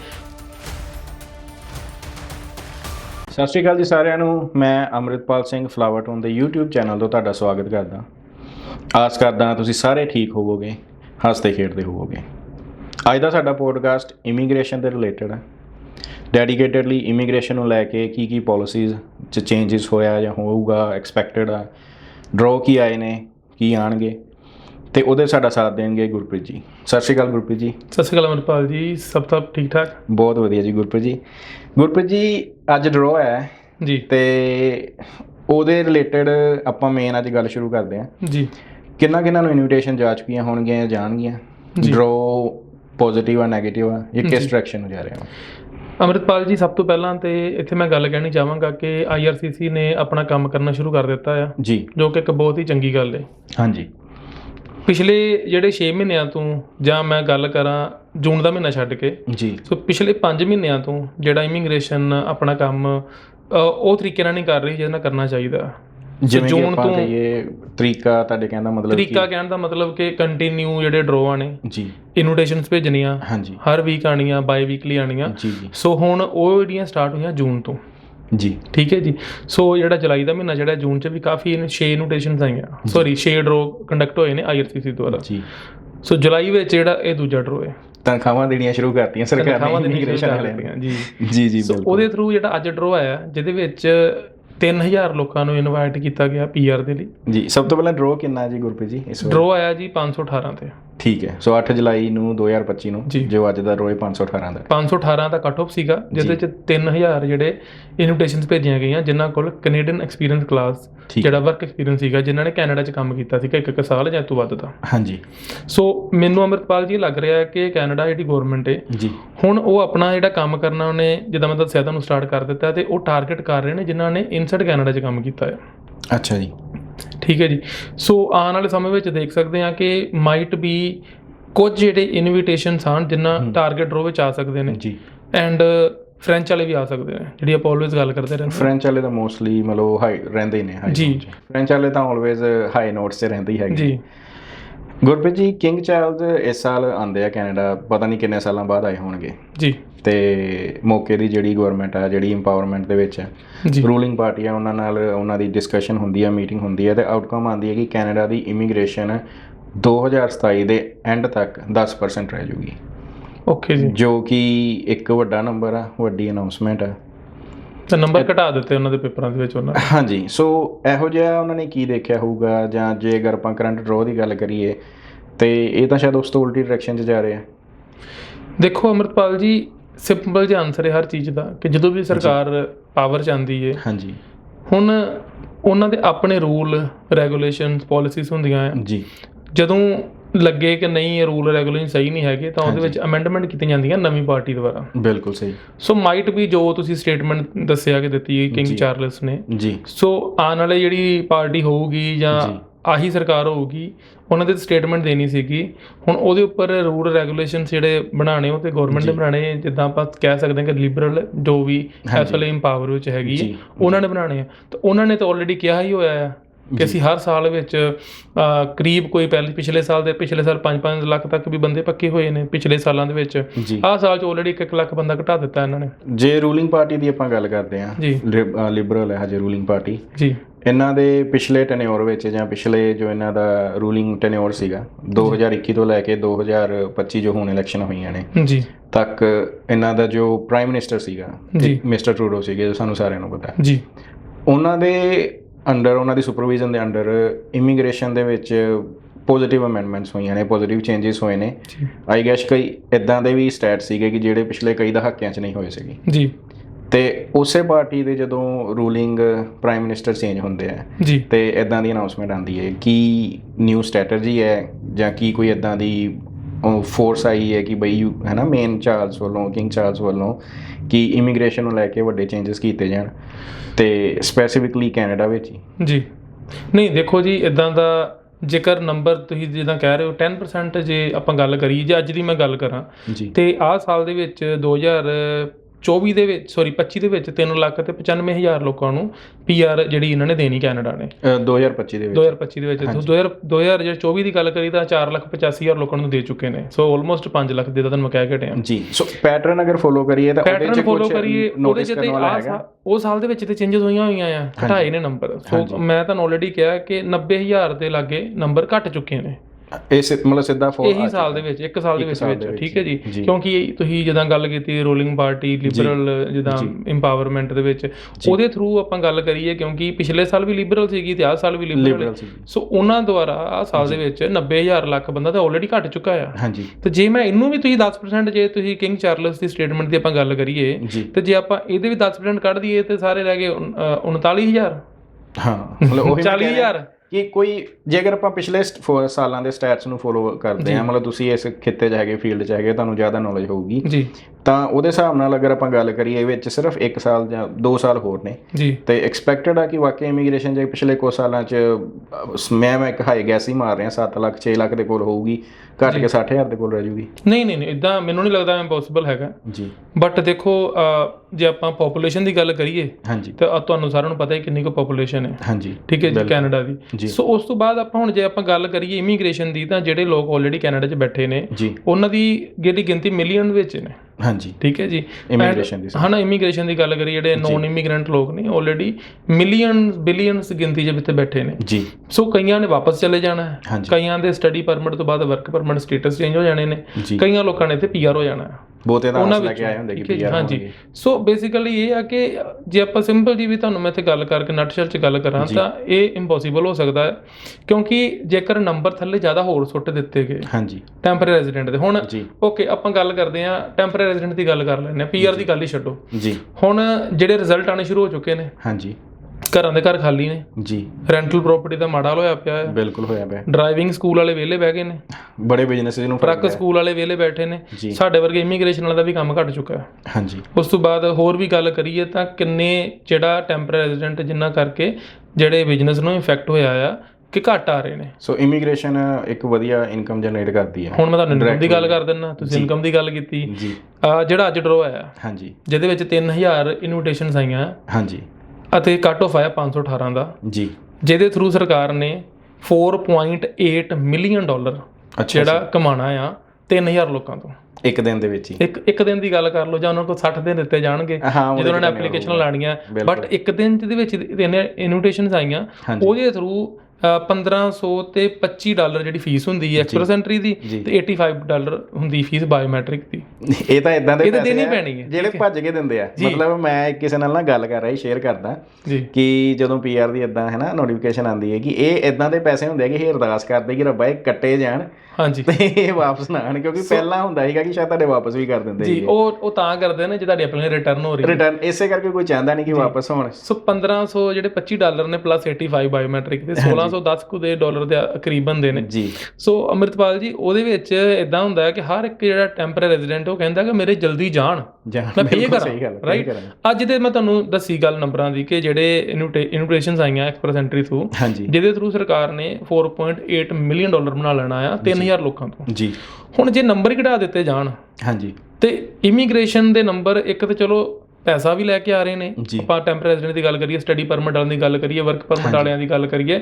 ਸਤਿ ਸ਼੍ਰੀ ਅਕਾਲ ਜੀ ਸਾਰਿਆਂ ਨੂੰ। ਮੈਂ ਅਮਰਿਤਪਾਲ ਸਿੰਘ ਫਲਾਵਰ ਟੂਨ ਦੇ YouTube ਚੈਨਲ ਤੋਂ ਤੁਹਾਡਾ ਸਵਾਗਤ ਕਰਦਾ। ਆਸ ਕਰਦਾ ਤੁਸੀਂ ਸਾਰੇ ਠੀਕ ਹੋਵੋਗੇ, ਹੱਸਦੇ ਖੇਡਦੇ ਹੋਵੋਗੇ। ਅੱਜ ਦਾ ਸਾਡਾ ਪੋਡਕਾਸਟ ਇਮੀਗ੍ਰੇਸ਼ਨ ਦੇ ਰਿਲੇਟਡ ਹੈ। ਡੈਡੀਕੇਟਡਲੀ ਇਮੀਗ੍ਰੇਸ਼ਨ ਨੂੰ ਲੈ ਕੇ ਕੀ ਕੀ ਪਾਲਿਸੀਜ਼ ਚ ਚੇਂਜਸ ਹੋਇਆ ਜਾਂ ਹੋਊਗਾ ਐਕਸਪੈਕਟਡ ਆ ਡਰਾਅ ਕੀ ਆਏ ਨੇ, ਕੀ ਆਣਗੇ। ਤੇ ਉਹਦੇ ਸਾਡਾ ਸਾਥ ਦੇਣਗੇ ਗੁਰਪ੍ਰੀਤ ਜੀ। ਸਤਿ ਸ਼੍ਰੀ ਅਕਾਲ ਗੁਰਪ੍ਰੀਤ ਜੀ। ਸਤਿ ਸ਼੍ਰੀ ਅਕਾਲ ਅਮਰਪਾਲ ਜੀ ਸਭ ਤਾਂ ਠੀਕ ਠਾਕ? ਬਹੁਤ ਵਧੀਆ ਜੀ ਗੁਰਪ੍ਰੀਤ ਜੀ। ਗੁਰਪ੍ਰੀਤ ਜੀ ਅੱਜ ਡਰਾਅ ਹੈ। ਜੀ। ਤੇ ਉਹਦੇ ਰਿਲੇਟਡ ਆਪਾਂ ਮੇਨ ਅੱਜ ਗੱਲ ਸ਼ੁਰੂ ਕਰਦੇ ਹਾਂ। ਜੀ। ਕਿੰਨਾ ਕਿੰਨਾ ਨੂੰ ਇਨਵੀਟੇਸ਼ਨ ਜਾ ਚੁੱਕੀਆਂ ਹੋਣਗੀਆਂ ਜਾਂ ਜਾਣਗੀਆਂ? ਜੀ। ਡਰੋ ਪੋਜ਼ਿਟਿਵ ਆ 네ਗੇਟਿਵ ਆ ਇਹ ਕਿਸ। ਡਾਇਰੈਕਸ਼ਨ ਨੂੰ ਜਾ ਰਿਹਾ ਅਮਰਿਤਪਾਲ ਜੀ ਸਭ ਤੋਂ ਪਹਿਲਾਂ ਤੇ ਇੱਥੇ ਮੈਂ ਗੱਲ ਕਹਿਣੀ ਚਾਹਾਂਗਾ ਕਿ IRCC ਨੇ ਆਪਣਾ ਕੰਮ ਕਰਨਾ ਸ਼ੁਰੂ ਕਰ ਦਿੱਤਾ ਆ। ਜੀ। ਜੋ ਕਿ ਇੱਕ ਬਹੁਤ ਹੀ ਚੰਗੀ ਗੱਲ ਹੈ ਹਾਂਜੀ। ਪਿਛਲੇ ਜਿਹੜੇ 6 ਮਹੀਨਿਆਂ ਤੋਂ ਜਾਂ ਮੈਂ ਗੱਲ ਕਰਾਂ ਜੂਨ ਦਾ ਮਹੀਨਾ ਛੱਡ ਕੇ ਜੀ। ਸੋ ਪਿਛਲੇ 5 ਮਹੀਨਿਆਂ ਤੋਂ ਜਿਹੜਾ ਇਮੀਗ੍ਰੇਸ਼ਨ ਆਪਣਾ ਕੰਮ ਉਹ ਤਰੀਕੇ ਨਾਲ ਨਹੀਂ ਕਰ ਰਹੀ ਜਿਹਦੇ ਨਾਲ ਕਰਨਾ ਚਾਹੀਦਾ। ਜਿਵੇਂ ਕਿ ਜੂਨ ਆਪਾਂ ਤੋਂ- ਕਹੀਏ ਤਰੀਕਾ ਤੁਹਾਡੇ ਕਹਿਣ ਦਾ ਮਤਲਬ ਤਰੀਕਾ ਕਹਿਣ ਦਾ ਮਤਲਬ ਕਿ ਕੰਟੀਨਿਊ ਜਿਹੜੇ ਡਰੋਆਂ ਨੇ ਜੀ। ਇਨਵੀਟੇਸ਼ਨਸ ਭੇਜਣੀਆਂ ਹਾਂਜੀ। ਹਰ ਵੀਕ ਆਣੀਆਂ ਬਾਈ ਵੀਕਲੀ ਆਣੀਆਂ ਜੀ ਜੀ। ਸੋ ਹੁਣ ਉਹ ਜਿਹੜੀਆਂ ਸਟਾਰਟ ਹੋਈਆਂ ਜੂਨ ਤੋਂ। ਜੀ। ਠੀਕ ਹੈ ਜੀ। ਸੋ ਜਿਹੜਾ ਜੁਲਾਈ ਦਾ ਮਹੀਨਾ ਜਿਹੜਾ ਜੂਨ ਚ ਵੀ ਕਾਫੀ 6 ਇਨਵੀਟੇਸ਼ਨਸ ਆਈਆਂ। ਸੌਰੀ 6 ਡਰੋ ਕੰਡਕਟ ਹੋਏ ਨੇ IRCC ਦੁਆਰਾ। ਜੀ। ਸੋ ਜੁਲਾਈ ਵਿੱਚ ਜਿਹੜਾ ਇਹ ਦੂਜਾ ਡਰੋ ਹੈ। ਤਨਖਾਹਾਂ ਦੇਣੀਆਂ ਸ਼ੁਰੂ ਕਰਤੀਆਂ ਸਰਕਾਰ ਨੇ ਇਮੀਗ੍ਰੇਸ਼ਨ ਵਾਲਿਆਂ ਜੀ। ਜੀ ਜੀ ਸੋ ਉਹਦੇ ਥਰੂ ਜਿਹੜਾ ਅੱਜ ਡਰੋ ਆਇਆ ਜਿਹਦੇ ਵਿੱਚ 3000 ਲੋਕਾਂ ਨੂੰ ਇਨਵਾਈਟ ਕੀਤਾ ਗਿਆ ਪੀਆਰ ਦੇ ਲਈ। ਜੀ ਸਭ ਤੋਂ ਪਹਿਲਾਂ ਡਰੋ ਕਿੰਨਾ ਹੈ ਜੀ ਗੁਰਪ੍ਰੀਤ ਜੀ ਇਸ ਵਾਰ? ਡਰੋ ਆਇਆ ਜੀ 518 ਤੇ। ਠੀਕ ਹੈ। ਸੋ 8 ਜੁਲਾਈ ਨੂੰ 2025 ਨੂੰ ਜੀ। ਜੋ ਅੱਜ ਦਾ ਰੋਏ 518 ਦਾ। 518 ਦਾ ਕੱਟ ਆਫ ਸੀਗਾ ਜਿਹਦੇ ਚ 3000 ਜਿਹੜੇ ਇਨਵੀਟੇਸ਼ਨਸ ਭੇਜੀਆਂ ਗਈਆਂ ਜਿਨ੍ਹਾਂ ਕੋਲ ਕੈਨੇਡੀਅਨ ਐਕਸਪੀਰੀਅੰਸ ਕਲਾਸ ਠੀਕ। ਜਿਹੜਾ ਵਰਕ ਐਕਸਪੀਰੀਅੰਸ ਸੀਗਾ ਜਿਨ੍ਹਾਂ ਨੇ ਕੈਨੇਡਾ 'ਚ ਕੰਮ ਕੀਤਾ ਸੀਗਾ ਇੱਕ ਇੱਕ ਸਾਲ ਜਾਂ ਇਸ ਤੋਂ ਵੱਧ ਦਾ। ਹਾਂਜੀ। ਸੋ ਮੈਨੂੰ ਅਮਰਪਾਲ ਜੀ ਲੱਗ ਰਿਹਾ ਹੈ ਕਿ ਕੈਨੇਡਾ ਜਿਹੜੀ ਗਵਰਨਮੈਂਟ ਹੈ ਜੀ। ਹੁਣ ਉਹ ਆਪਣਾ ਜਿਹੜਾ ਕੰਮ ਕਰਨਾ ਉਹਨੇ ਜਿੱਦਾਂ ਮੈਂ ਦੱਸਿਆ ਤੁਹਾਨੂੰ ਸਟਾਰਟ ਕਰ ਦਿੱਤਾ ਤੇ ਉਹ ਟਾਰਗੇਟ ਕਰ ਰਹੇ ਨੇ ਜਿਨ੍ਹਾਂ ਨੇ ਇਨਸੈਟ ਕੈਨੇਡਾ 'ਚ ਕੰਮ ਕੀਤਾ ਹੈ ਅੱਛਾ ਜੀ। ਠੀਕ ਹੈ ਜੀ। ਸੋ ਆਉਣ ਵਾਲੇ ਸਮੇਂ ਵਿੱਚ ਦੇਖ ਸਕਦੇ ਹਾਂ ਕਿ ਮਾਈਟ ਵੀ ਕੁਝ ਜਿਹੜੇ ਇਨਵੀਟੇਸ਼ਨਸ ਹਨ ਜਿਨ੍ਹਾਂ ਟਾਰਗੇਟ ਡਰੋ ਵਿੱਚ ਆ ਸਕਦੇ ਨੇ। ਜੀ। ਐਂਡ ਫ੍ਰੈਂਚ ਵਾਲੇ ਵੀ ਆ ਸਕਦੇ ਨੇ ਜਿਹੜੀ ਆਪਾਂ ਆਲਵੇਜ਼ ਗੱਲ ਕਰਦੇ ਰਹਿੰਦੇ ਫ੍ਰੈਂਚ ਵਾਲੇ ਤਾਂ ਮੋਸਟਲੀ ਮਤਲਬ ਹਾਈ ਰਹਿੰਦੇ ਹੀ ਨੇ ਹਾਈ ਜੀ। ਫ੍ਰੈਂਚ ਵਾਲੇ ਤਾਂ ਆਲਵੇਜ਼ ਹਾਈ ਨੋਟਸ ਤੇ ਰਹਿੰਦੇ ਹੀ ਹੈਗੇ ਜੀ। ਗੁਰਪ੍ਰੀਤ ਜੀ ਕਿੰਗ ਚਾਰਲਸ ਇਸ ਸਾਲ ਆਂਦੇ ਆ ਕੈਨੇਡਾ ਪਤਾ ਨਹੀਂ ਕਿੰਨੇ ਸਾਲਾਂ ਬਾਅਦ ਆਏ ਹੋਣਗੇ। ਜੀ। ਤੇ ਮੌਕੇ ਦੀ ਜਿਹੜੀ ਗਵਰਨਮੈਂਟ ਆ ਜਿਹੜੀ ਇੰਪਾਵਰਮੈਂਟ ਦੇ ਵਿੱਚ ਹੈ ਰੂਲਿੰਗ ਪਾਰਟੀ ਆ ਉਹਨਾਂ ਨਾਲ ਉਹਨਾਂ ਦੀ ਡਿਸਕਸ਼ਨ ਹੁੰਦੀ ਆ ਮੀਟਿੰਗ ਹੁੰਦੀ ਹੈ ਤੇ ਆਊਟਕਮ ਆਂਦੀ ਹੈ ਕਿ ਕੈਨੇਡਾ ਦੀ ਇਮੀਗ੍ਰੇਸ਼ਨ 2027 ਦੇ ਐਂਡ ਤੱਕ 10% ਰਹਿ ਜੂਗੀ। ਓਕੇ ਜੀ। ਜੋ ਕਿ ਇੱਕ ਵੱਡਾ ਨੰਬਰ ਆ ਵੱਡੀ ਅਨਾਉਂਸਮੈਂਟ ਆ। ਤਾਂ ਨੰਬਰ ਘਟਾ ਦਿੱਤੇ ਉਹਨਾਂ ਦੇ ਪੇਪਰਾਂ ਦੇ ਵਿੱਚ ਉਹਨਾਂ। ਹਾਂਜੀ ਸੋ ਇਹੋ ਜਿਹਾ ਉਹਨਾਂ ਨੇ ਕੀ ਦੇਖਿਆ ਹੋਊਗਾ ਜਾਂ ਜੇ ਅਗਰ ਆਪਾਂ ਕਰੰਟ ਡਰਾਅ ਦੀ ਗੱਲ ਕਰੀਏ ਤੇ ਇਹ ਤਾਂ ਸ਼ਾਇਦ ਉਸ ਤੋਂ ਉਲਟੀ ਡਾਇਰੈਕਸ਼ਨ 'ਚ ਜਾ ਰਿਹਾ ਦੇਖੋ ਅਮਰਪਾਲ ਜੀ ਸਿੰਪਲ ਜਿਹਾ ਆਨਸਰ ਹੈ ਹਰ ਚੀਜ਼ ਦਾ ਕਿ ਜਦੋਂ ਵੀ ਸਰਕਾਰ ਪਾਵਰ ਚ ਆਉਂਦੀ ਹੈ ਹਾਂਜੀ। ਹੁਣ ਉਹਨਾਂ ਦੇ ਆਪਣੇ ਰੂਲ ਰੈਗੂਲੇਸ਼ਨਸ ਪਾਲਿਸੀਜ਼ ਹੁੰਦੀਆਂ ਆ ਜੀ। ਜਦੋਂ ਲੱਗੇ ਕਿ ਨਹੀਂ ਇਹ ਰੂਲ ਰੈਗੂਲੇਸ਼ਨ ਸਹੀ ਨਹੀਂ ਹੈਗੇ ਤਾਂ ਉਹਦੇ ਵਿੱਚ ਅਮੈਂਡਮੈਂਟ ਕੀਤੀਆਂ ਜਾਂਦੀਆਂ ਨਵੀਂ ਪਾਰਟੀ ਦੁਆਰਾ। ਬਿਲਕੁਲ ਸਹੀ। ਸੋ ਮਾਈਟ ਵੀ ਜੋ ਤੁਸੀਂ ਸਟੇਟਮੈਂਟ ਦੱਸਿਆ ਕਿ ਦਿੱਤੀ ਹੈ ਕਿੰਗ। ਚਾਰਲਸ ਨੇ। ਜੀ। ਸੋ ਆਉਣ ਵਾਲੀ ਜਿਹੜੀ ਪਾਰਟੀ ਹੋਊਗੀ ਜੀ। ਆਹੀ ਸਰਕਾਰ ਹੋਊਗੀ ਉਹਨਾਂ ਦੇ ਸਟੇਟਮੈਂਟ ਦੇਣੀ ਸੀਗੀ। ਹੁਣ ਉਹਦੇ ਉੱਪਰ ਰੂਲ ਰੈਗੂਲੇਸ਼ਨ ਜਿਹੜੇ ਬਣਾਣੇ ਉਹ ਤੇ ਗਵਰਨਮੈਂਟ ਨੇ। ਬਣਾਣੇ ਜਿੱਦਾਂ ਆਪਾਂ ਕਹਿ ਸਕਦੇ ਹਾਂ ਕਿ ਲਿਬਰਲ ਜੋ ਵੀ। ਵੇਲੇ ਇੰਪਾਵਰ ਵਿੱਚ ਹੈਗੀ ਉਹਨਾਂ ਨੇ ਬਣਾਣੇ ਆ। ਤਾਂ ਉਹਨਾਂ ਨੇ ਤਾਂ ਆਲਰੇਡੀ ਕਿਹਾ ਹੀ ਹੋਇਆ ਆ ਕਿ ਅਸੀਂ ਹਰ ਸਾਲ ਵਿੱਚ ਕਰੀਬ ਕੋਈ ਪਹਿਲੇ ਪਿਛਲੇ ਸਾਲ ਦੇ ਪਿਛਲੇ ਸਾਲ 5-5 ਲੱਖ ਤੱਕ ਵੀ ਬੰਦੇ ਪੱਕੇ ਹੋਏ ਨੇ ਪਿਛਲੇ ਸਾਲਾਂ ਦੇ ਵਿੱਚ। ਆਹ ਸਾਲ ਚ ਆਲਰੇਡੀ 1 ਲੱਖ ਬੰਦਾ ਘਟਾ ਦਿੱਤਾ ਇਹਨਾਂ ਨੇ। ਜੇ ਰੂਲਿੰਗ ਪਾਰਟੀ ਦੀ ਆਪਾਂ ਗੱਲ ਕਰਦੇ ਜੀ। ਲਿਬਰਲ ਹੈ ਹਜੇ ਰੂਲਿੰਗ ਪਾਰਟੀ ਜੀ। ਇਹਨਾਂ ਦੇ ਪਿਛਲੇ ਟੈਨਿਓਰ ਵਿੱਚ ਜਾਂ ਪਿਛਲੇ ਜੋ ਇਹਨਾਂ ਦਾ ਰੂਲਿੰਗ ਟੈਨਿਓਰ ਸੀਗਾ 2021 ਤੋਂ ਲੈ ਕੇ 2025 ਜੋ ਹੁਣ ਇਲੈਕਸ਼ਨ ਹੋਈਆਂ ਨੇ ਜੀ। ਤੱਕ ਇਹਨਾਂ ਦਾ ਜੋ ਪ੍ਰਾਈਮ ਮਿਨਿਸਟਰ ਸੀਗਾ ਜੀ। ਮਿਸਟਰ ਟਰੂਡੋ ਸੀਗੇ ਜੋ ਸਾਨੂੰ ਸਾਰਿਆਂ ਨੂੰ ਪਤਾ ਜੀ। ਉਹਨਾਂ ਦੇ ਅੰਡਰ ਉਹਨਾਂ ਦੀ ਸੁਪਰਵਿਜ਼ਨ ਦੇ ਅੰਡਰ ਇਮੀਗ੍ਰੇਸ਼ਨ ਦੇ ਵਿੱਚ ਪੋਜ਼ਿਟਿਵ ਅਮੈਂਡਮੈਂਟਸ ਹੋਈਆਂ ਨੇ ਪੋਜ਼ਿਟਿਵ ਚੇਂਜਸ ਹੋਏ ਨੇ। ਆਈ ਗੈਸ ਕਈ ਇਦਾਂ ਦੇ ਵੀ ਸਟੇਟ ਸੀਗੇ ਕਿ ਜਿਹੜੇ ਪਿਛਲੇ ਕਈ ਦਹਾਕਿਆਂ 'ਚ ਨਹੀਂ ਹੋਏ ਸੀਗੇ। ਜੀ। ਤੇ ਉਸੇ ਪਾਰਟੀ ਦੇ ਜਦੋਂ ਰੂਲਿੰਗ ਪ੍ਰਾਈਮ ਮਿਨਿਸਟਰ ਚੇਂਜ ਹੁੰਦੇ ਆ ਤੇ ਇਦਾਂ ਦੀ ਅਨਾਉਂਸਮੈਂਟ ਆਉਂਦੀ ਹੈ ਕੀ ਨਿਊ ਸਟ੍ਰੈਟਜੀ ਹੈ ਜਾਂ ਕੀ ਕੋਈ ਇਦਾਂ ਦੀ ਫੋਰਸ ਆਈ ਹੈ ਕਿ ਬਈ ਹੈ ਨਾ ਮੇਨ ਚਾਰਲਸ ਵੱਲੋਂ ਕਿੰਗ ਚਾਰਲਸ ਵੱਲੋਂ ਕਿ ਇਮੀਗ੍ਰੇਸ਼ਨ ਨੂੰ ਲੈ ਕੇ ਵੱਡੇ ਚੇਂਜਸ ਕੀਤੇ ਜਾਣ ਤੇ ਸਪੈਸੀਫਿਕਲੀ ਕੈਨੇਡਾ ਵਿੱਚ ਜੀ। ਨਹੀਂ ਦੇਖੋ ਜੀ ਇਦਾਂ ਦਾ ਜੇਕਰ ਨੰਬਰ ਤੁਸੀਂ ਜਿੱਦਾਂ ਕਹਿ ਰਹੇ ਹੋ 10% ਜੇ ਆਪਾਂ ਗੱਲ ਕਰੀਏ ਜੇ ਅੱਜ ਦੀ ਮੈਂ ਗੱਲ ਕਰਾਂ ਤੇ ਆਹ ਸਾਲ ਦੇ ਵਿੱਚ 2024 ਦੇ ਵਿੱਚ ਸੌਰੀ 25 ਦੇ ਵਿੱਚ 3 ਲੱਖ ਤੇ 95 ਹਜ਼ਾਰ ਲੋਕਾਂ ਨੂੰ ਪੀਆਰ ਜਿਹੜੀ ਇਹਨਾਂ ਨੇ ਦੇਣੀ ਕੈਨੇਡਾ ਨੇ। ਅ, 2025 ਦੇ ਵਿੱਚ। 2025 ਦੇ ਵਿੱਚ। 2000 2024 ਦੀ ਗੱਲ ਕਰੀ ਤਾਂ 4 ਲੱਖ 85 ਹਜ਼ਾਰ ਲੋਕਾਂ ਨੂੰ ਦੇ ਚੁੱਕੇ ਨੇ। ਸੋ ਆਲਮੋਸਟ 5 ਲੱਖ ਦੇ ਤਾਂ ਤੁਹਾਨੂੰ ਮੈਂ ਕਹਿ ਕੇ ਹਟਿਆ। ਜੀ ਸੋ ਪੈਟਰਨ ਅਗਰ ਫੋਲੋ ਕਰੀਏ ਤਾਂ ਉਹਦੇ ਚ ਫੋਲੋ ਕੁਝ ਨੋਟਿਸ ਚ ਤੇ ਕਰਨ ਵਾਲਾ ਹੈਗਾ। ਉਹ ਸਾਲ ਦੇ ਵਿੱਚ ਤੇ ਚੇਂਜਸ ਹੋਈਆਂ ਹੋਈਆਂ ਆ। ਘਟਾਏ ਨੇ ਨੰਬਰ ਸੋ ਮੈਂ ਤੁਹਾਨੂੰ ਆਲਰੇਡੀ ਕਿਹਾ ਕਿ 90000 ਦੇ ਲਾਗੇ ਨੰਬਰ ਘਟ ਚੁੱਕੇ ਨੇ। ਇਹ ਸਿ- ਮਤਲਬ ਸਿੱਧਾ ਫੋਰ ਇਹੀ ਸਾਲ ਦੇ ਵਿੱਚ ਇੱਕ ਸਾਲ ਦੇ ਵਿੱਚ ਸਾਲ ਵਿੱਚ ਦੇ ਠੀਕ ਹੈ ਜੀ? ਜੀ। ਕਿਉਂਕਿ ਤੁਸੀਂ ਜਦੋਂ ਗੱਲ ਕੀਤੀ ਰੂਲਿੰਗ ਪਾਰਟੀ ਲਿਬਰਲ ਜਿੱਦਾਂ ਇੰਪਾਵਰਮੈਂਟ ਦੇ ਵਿੱਚ ਉਹਦੇ ਥਰੂ ਆਪਾਂ ਗੱਲ ਕਰੀਏ ਕਿਉਂਕਿ ਪਿਛਲੇ ਸਾਲ ਵੀ ਲਿਬਰਲ ਸੀਗੀ ਤੇ ਆਹ ਸਾਲ ਵੀ ਲਿਬਰਲ ਲਿਬਰਲ ਸੀ ਸੋ ਉਹਨਾਂ ਦੁਆਰਾ ਆਹ ਸਾਲ ਦੇ ਵਿੱਚ 90000 ਲੱਖ ਬੰਦਾ ਤਾਂ ਆਲਰੇਡੀ ਘਟ ਚੁੱਕਾ ਆ। ਹਾਂਜੀ। ਤੇ ਜੇ ਮੈਂ ਇਹਨੂੰ ਵੀ ਤੁਸੀਂ 10% ਜੇ ਤੁਸੀਂ ਕਿੰਗ ਚਾਰਲਸ ਦੀ ਸਟੇਟਮੈਂਟ ਦੀ ਆਪਾਂ ਗੱਲ ਕਰੀਏ ਜੀ। ਤੇ ਜੇ ਆਪਾਂ ਇਹਦੇ ਵੀ 10% ਕੱਢ ਦਈਏ ਤੇ ਸਾਰੇ ਰਹਿ ਗਏ ਉਨ- ਅ, 39000 ਹਾਂ ਮਤਲਬ ਉਹੀ ਮੈਂ ਕਹਿ ਰਿਹਾ। 40000 ਕਿ ਕੋਈ ਜੇਕਰ ਆਪਾਂ ਪਿਛਲੇ ਸਟ- ਫੋ- ਸਾਲਾਂ ਦੇ ਸਟੈਟਸ ਨੂੰ ਫੋਲੋ ਕਰਦੇ ਹਾਂ ਮਤਲਬ ਤੁਸੀਂ ਇਸ ਖਿੱਤੇ 'ਚ ਹੈਗੇ ਫੀਲਡ 'ਚ ਹੈਗੇ ਤੁਹਾਨੂੰ ਜ਼ਿਆਦਾ ਨੌਲੇਜ ਹੋਊਗੀ। ਜੀ। ਤਾਂ ਉਹਦੇ ਹਿਸਾਬ ਨਾਲ ਅਗਰ ਆਪਾਂ ਗੱਲ ਕਰੀਏ ਵਿੱਚ ਸਿਰਫ 1 ਸਾਲ ਜਾਂ 2 ਸਾਲ ਹੋਰ ਨੇ। ਜੀ। ਤੇ ਐਕਸਪੈਕਟਡ ਆ ਕਿ ਵਾਕਈ ਇਮੀਗ੍ਰੇਸ਼ਨ ਜੇ ਪਿਛਲੇ ਕੁਝ ਸਾਲਾਂ 'ਚ ਮੈਂ ਮੈਂ ਇੱਕ ਹਾਈ ਗੈਸ ਹੀ ਮਾਰ ਰਿਹਾ 7 ਲੱਖ 6 ਲੱਖ ਦੇ ਕੋਲ ਹੋਊਗੀ ਘੱਟ ਕੇ 60000 ਦੇ ਕੋਲ ਰਹਿ ਜੂਗੀ। ਨਹੀਂ ਨਹੀਂ ਨਹੀਂ ਇਦਾਂ ਮੈਨੂੰ ਨਹੀਂ ਲੱਗਦਾ ਇੰਪੋਸੀਬਲ ਹੈਗਾ। ਜੀ। ਬਟ ਦੇਖੋ ਜੇ ਆਪਾਂ ਪੋਪੂਲੇਸ਼ਨ ਦੀ ਗੱਲ ਕਰੀਏ ਹਾਂਜੀ। ਤਾਂ ਤੁਹਾਨੂੰ ਸਾਰਿਆਂ ਨੂੰ ਪਤਾ ਹੈ ਕਿੰਨੀ ਕੁ ਪੋਪੂਲੇਸ਼ਨ ਹੈ। ਹਾਂਜੀ ਠੀਕ ਹੈ ਜੀ ਕੈਨੇਡਾ। ਦੀ। ਸੋ ਉਸ ਤੋਂ ਬਾਅਦ ਆਪਾਂ ਹੁਣ ਜੇ ਆਪਾਂ ਗੱਲ ਕਰੀਏ ਇਮੀਗ੍ਰੇਸ਼ਨ ਦੀ ਤਾਂ ਜਿਹੜੇ ਲੋਕ ਆਲਰੇਡੀ ਕੈਨੇਡਾ 'ਚ ਬੈਠੇ ਨੇ ਉਹਨਾਂ ਦੀ ਜਿਹੜੀ ਗਿਣਤੀ ਮਿਲੀਅਨ ਵਿੱਚ ਨੇ। ਹਾਂਜੀ। ਠੀਕ ਹੈ ਜੀ। ਇਮੀਗ੍ਰੇਸ਼ਨ ਦੀ ਹਾਂ ਨਾ ਇਮੀਗ੍ਰੇਸ਼ਨ ਦੀ ਗੱਲ ਕਰੀਏ ਜਿਹੜੇ ਨੌਨ ਇਮੀਗ੍ਰੈਂਟ ਲੋਕ ਨੇ ਆਲਰੇਡੀ ਮਿਲੀਅਨਸ ਬਿਲੀਅਨਸ ਗਿਣਤੀ 'ਚ ਇੱਥੇ ਬੈਠੇ ਨੇ। ਜੀ। ਸੋ ਕਈਆਂ ਨੇ ਵਾਪਸ ਚਲੇ ਜਾਣਾ ਹੈ। ਕਈਆਂ ਦੇ ਸਟੱਡੀ ਪਰਮਿਟ ਤੋਂ ਬਾਅਦ ਵਰਕ ਪਰਮਿਟ ਸਟੇਟਸ ਚੇਂਜ ਹੋ ਜਾਣੇ ਨੇ। ਕਈਆਂ ਲੋਕਾਂ ਨੇ ਇੱਥੇ ਪੀਆਰ ਹੋ ਜਾਣਾ ਹੈ। ਬਹੁਤੇ ਤਾਂ ਉਹਨਾਂ ਵਿੱਚ ਕੇ ਆਏ ਹੁੰਦੇ ਕਿ ਪੀਆਰ ਹਾਂਜੀ। ਸੋ ਬੇਸਿਕਲੀ ਇਹ ਆ ਕਿ ਜੇ ਆਪਾਂ ਸਿੰਪਲ ਜੀ ਵੀ ਤੁਹਾਨੂੰ ਮੈਂ ਇੱਥੇ ਗੱਲ ਕਰਕੇ ਨਟਸ਼ਲ ਚ ਗੱਲ ਕਰਾਂ ਤਾਂ ਇਹ ਇੰਪੋਸੀਬਲ ਹੋ ਸਕਦਾ ਹੈ। ਕਿਉਂਕਿ ਜੇਕਰ ਨੰਬਰ ਥੱਲੇ ਜ਼ਿਆਦਾ ਹੋਰ ਸੁੱਟ ਦਿੱਤੇ ਗਏ ਹਾਂਜੀ। ਟੈਂਪਰੇਰੀ ਰੈਜ਼ੀਡੈਂਟ ਦੇ। ਹੁਣ ਓਕੇ ਆਪਾਂ ਗੱਲ ਕਰਦੇ ਆ ਟੈਂਪਰੇਰੀ ਰੈਜ਼ੀਡੈਂਟ ਦੀ ਗੱਲ ਕਰ ਲੈਂਦੇ ਆ ਪੀਆਰ ਦੀ ਗੱਲ ਹੀ ਛੱਡੋ। ਜੀ। ਹੁਣ ਜਿਹੜੇ ਰਿਜ਼ਲਟ ਆਣੇ ਸ਼ੁਰੂ ਹੋ ਚੁੱਕੇ ਨੇ ਹਾਂਜੀ। ਘਰਾਂ ਦੇ ਘਰ ਖਾਲੀ ਨੇ। ਜੀ। ਰੈਂਟਲ ਪ੍ਰਾਪਰਟੀ ਦਾ ਮਾੜਾ ਹਾਲ ਹੋਇਆ ਪਿਆ ਹੈ। ਬਿਲਕੁਲ ਹੋਇਆ ਪਿਆ। ਡਰਾਈਵਿੰਗ ਸਕੂਲ ਵਾਲੇ ਵਿਹਲੇ ਬਹਿ ਗਏ ਨੇ। ਬੜੇ ਬਿਜ਼ਨਸ ਨੂੰ ਟਰੱਕ ਸਕੂਲ ਵਾਲੇ ਵਿਹਲੇ ਬੈਠੇ ਨੇ। ਸਾਡੇ ਵਰਗੇ ਇਮੀਗ੍ਰੇਸ਼ਨ ਵਾਲਾ ਦਾ ਵੀ ਕੰਮ ਘਟ ਚੁੱਕਾ ਹੈ। ਹਾਂਜੀ। ਉਸ ਤੋਂ ਬਾਅਦ ਹੋਰ ਵੀ ਗੱਲ ਕਰੀਏ ਤਾਂ ਕਿੰਨੇ ਜਿਹੜਾ ਟੈਂਪਰੇਰੀ ਰੈਜ਼ੀਡੈਂਟ ਜਿੰਨਾ ਕਰਕੇ ਜਿਹੜੇ ਬਿਜ਼ਨਸ ਨੂੰ ਇਫੈਕਟ ਹੋਇਆ ਆ ਕਿ ਘਟ ਆ ਰਹੇ ਨੇ। ਸੋ ਇਮੀਗ੍ਰੇਸ਼ਨ ਇੱਕ ਵਧੀਆ ਇਨਕਮ ਜਨਰੇਟ ਕਰਦੀ ਹੈ। ਹੁਣ ਮੈਂ ਤੁਹਾਨੂੰ ਇਨਕਮ ਦੀ ਗੱਲ ਕਰ ਦਿੰਦਾ। ਤੁਸੀਂ ਇਨਕਮ ਦੀ ਗੱਲ ਕੀਤੀ। ਜੀ। ਜਿਹੜਾ ਅੱਜ ਡਰੋ ਆਇਆ ਹਾਂਜੀ। ਜਿਹਦੇ ਵਿੱਚ 3000 ਇਨਵੀਟੇਸ਼ਨਸ ਆਈਆਂ। ਹਾਂਜੀ। ਅਤੇ ਕੱਟ ਆਫ ਆਇਆ 518 ਦਾ। ਜੀ। ਜਿਹਦੇ ਥਰੂ ਸਰਕਾਰ ਨੇ 4.8 ਮਿਲੀਅਨ ਡਾਲਰ ਜਿਹੜਾ ਕਮਾਣਾ ਆ 3000 ਲੋਕਾਂ ਤੋਂ। ਇੱਕ ਦਿਨ ਦੇ ਵਿੱਚ ਹੀ। ਇੱਕ ਇੱਕ ਦਿਨ ਦੀ ਗੱਲ ਕਰ ਲਓ ਜਾਂ ਉਹਨਾਂ ਕੋਲ 60 ਦਿਨ ਦਿੱਤੇ ਜਾਣਗੇ ਜਦੋਂ ਉਹਨਾਂ ਨੇ ਐਪਲੀਕੇਸ਼ਨ ਲਾਣੀਆਂ। ਬਟ ਇੱਕ ਦਿਨ ਦੇ ਵਿੱਚ ਇਹਨੇ ਇਨਵੀਟੇਸ਼ਨਸ ਆਈਆਂ। ਉਹਦੇ ਥਰੂ 1500 ਤੇ 25 ਡਾਲਰ ਜਿਹੜੀ ਫੀਸ ਹੁੰਦੀ ਹੈ ਐਕਸਪ੍ਰੈਸ ਐਂਟਰੀ ਦੀ। ਤੇ 85 ਡਾਲਰ ਹੁੰਦੀ ਫੀਸ ਬਾਇਓਮੈਟ੍ਰਿਕ ਦੀ। ਇਹ ਤਾਂ ਇਦਾਂ ਦੇ ਇਹ ਦੇਣੀ ਪੈਣੀ ਹੈ, ਜਿਹੜੇ ਭੱਜ ਕੇ ਦਿੰਦੇ ਆ। ਮਤਲਬ ਮੈਂ ਕਿਸੇ ਨਾਲ ਨਾ ਗੱਲ ਕਰ ਰਹੀ ਸ਼ੇਅਰ ਕਰਦਾ ਕਿ ਜਦੋਂ ਪੀਆਰ ਦੀ ਇਦਾਂ ਹੈ ਨਾ ਨੋਟੀਫਿਕੇਸ਼ਨ ਆਉਂਦੀ ਹੈ ਕਿ ਇਹ ਇਦਾਂ ਦੇ ਪੈਸੇ ਹੁੰਦੇ ਆ ਕਿ ਇਹ ਅਰਦਾਸ ਕਰਦੇ ਕਿ ਰੱਬਾ ਇਹ ਕੱਟੇ ਜਾਣ। ਹਾਂਜੀ। ਤੇ ਇਹ ਵਾਪਸ ਨਾ ਆਣ ਕਿਉਂਕਿ ਪਹਿਲਾਂ ਹੁੰਦਾ ਸੀਗਾ ਕਿ ਸ਼ਾਇਦ ਤੁਹਾਡੇ ਵਾਪਸ ਵੀ ਕਰ ਦਿੰਦੇ ਜੀ ਉਹ ਉਹ ਤਾਂ ਕਰਦੇ ਨੇ ਜੇ ਤੁਹਾਡੀ ਐਪਲੀਕੇਸ਼ਨ ਰਿਟਰਨ ਹੋ ਰਹੀ ਹੈ। ਰਿਟਰਨ ਇਸੇ ਕਰਕੇ ਕੋਈ ਚਾਹੁੰਦਾ ਨਹੀਂ ਕਿ ਵਾਪਸ ਹੋਣ। ਸੋ 1500 ਜਿਹੜੇ 25 ਡਾਲਰ ਨੇ ਪਲੱਸ 85 ਬਾਇਓਮੈਟ੍ਰਿਕ ਤੇ 1610 ਕੁ ਦੇ ਡਾਲਰ ਦੇ ਕਰੀਬ ਬੰਦੇ ਨੇ। ਜੀ। ਸੋ ਅਮਰਿਤਪਾਲ ਜੀ ਉਹਦੇ ਵਿੱਚ ਇਦਾਂ ਹੁੰਦਾ ਹੈ ਕਿ ਹਰ ਇੱਕ ਜਿਹੜਾ ਟੈਂਪਰੇਰੀ ਰੈਜ਼ੀਡੈਂਟ ਉਹ ਕਹਿੰਦਾ ਕਿ ਮੇਰੇ ਜਲਦੀ ਜਾਣ। ਮੈਂ ਪੇ ਕਰਾਂ ਸਹੀ ਗੱਲ ਰਾਈਟ ਅੱਜ ਦੇ ਮੈਂ ਤੁਹਾਨੂੰ ਦੱਸੀ ਗੱਲ ਨੰਬਰਾਂ ਦੀ ਕਿ ਜਿਹੜੇ ਇਨਵੀਟੇਸ਼ਨਸ ਆਈਆਂ ਐਕਸਪ੍ਰੈਸ ਐਂਟਰੀ ਥਰੂ ਜਿਹਦੇ ਥਰੂ ਸਰਕਾਰ ਨੇ 4.8 ਮਿਲੀਅਨ ਡਾਲਰ ਬਣਾ ਲੈਣਾ ਆ 3000 ਲੋਕਾਂ ਤੋਂ। ਜੀ। ਹੁਣ ਜੇ ਨੰਬਰ ਹੀ ਘਟਾ ਦਿੱਤੇ ਜਾਣ ਹਾਂਜੀ। ਤੇ ਇਮੀਗ੍ਰੇਸ਼ਨ ਦੇ ਨੰਬਰ ਇੱਕ ਤੇ ਚਲੋ ਪੈਸਾ ਵੀ ਲੈ ਕੇ ਆ ਰਹੇ ਨੇ। ਆਪਾਂ ਟੈਂਪਰੇਰੀ ਰੈਜ਼ੀਡੈਂਟ ਦੀ ਗੱਲ ਕਰੀਏ ਸਟੱਡੀ ਪਰਮਿਟ ਵਾਲਿਆਂ ਦੀ ਗੱਲ ਕਰੀਏ ਵਰਕ ਪਰਮਿਟ ਵਾਲਿਆਂ ਦੀ ਗੱਲ ਕਰੀਏ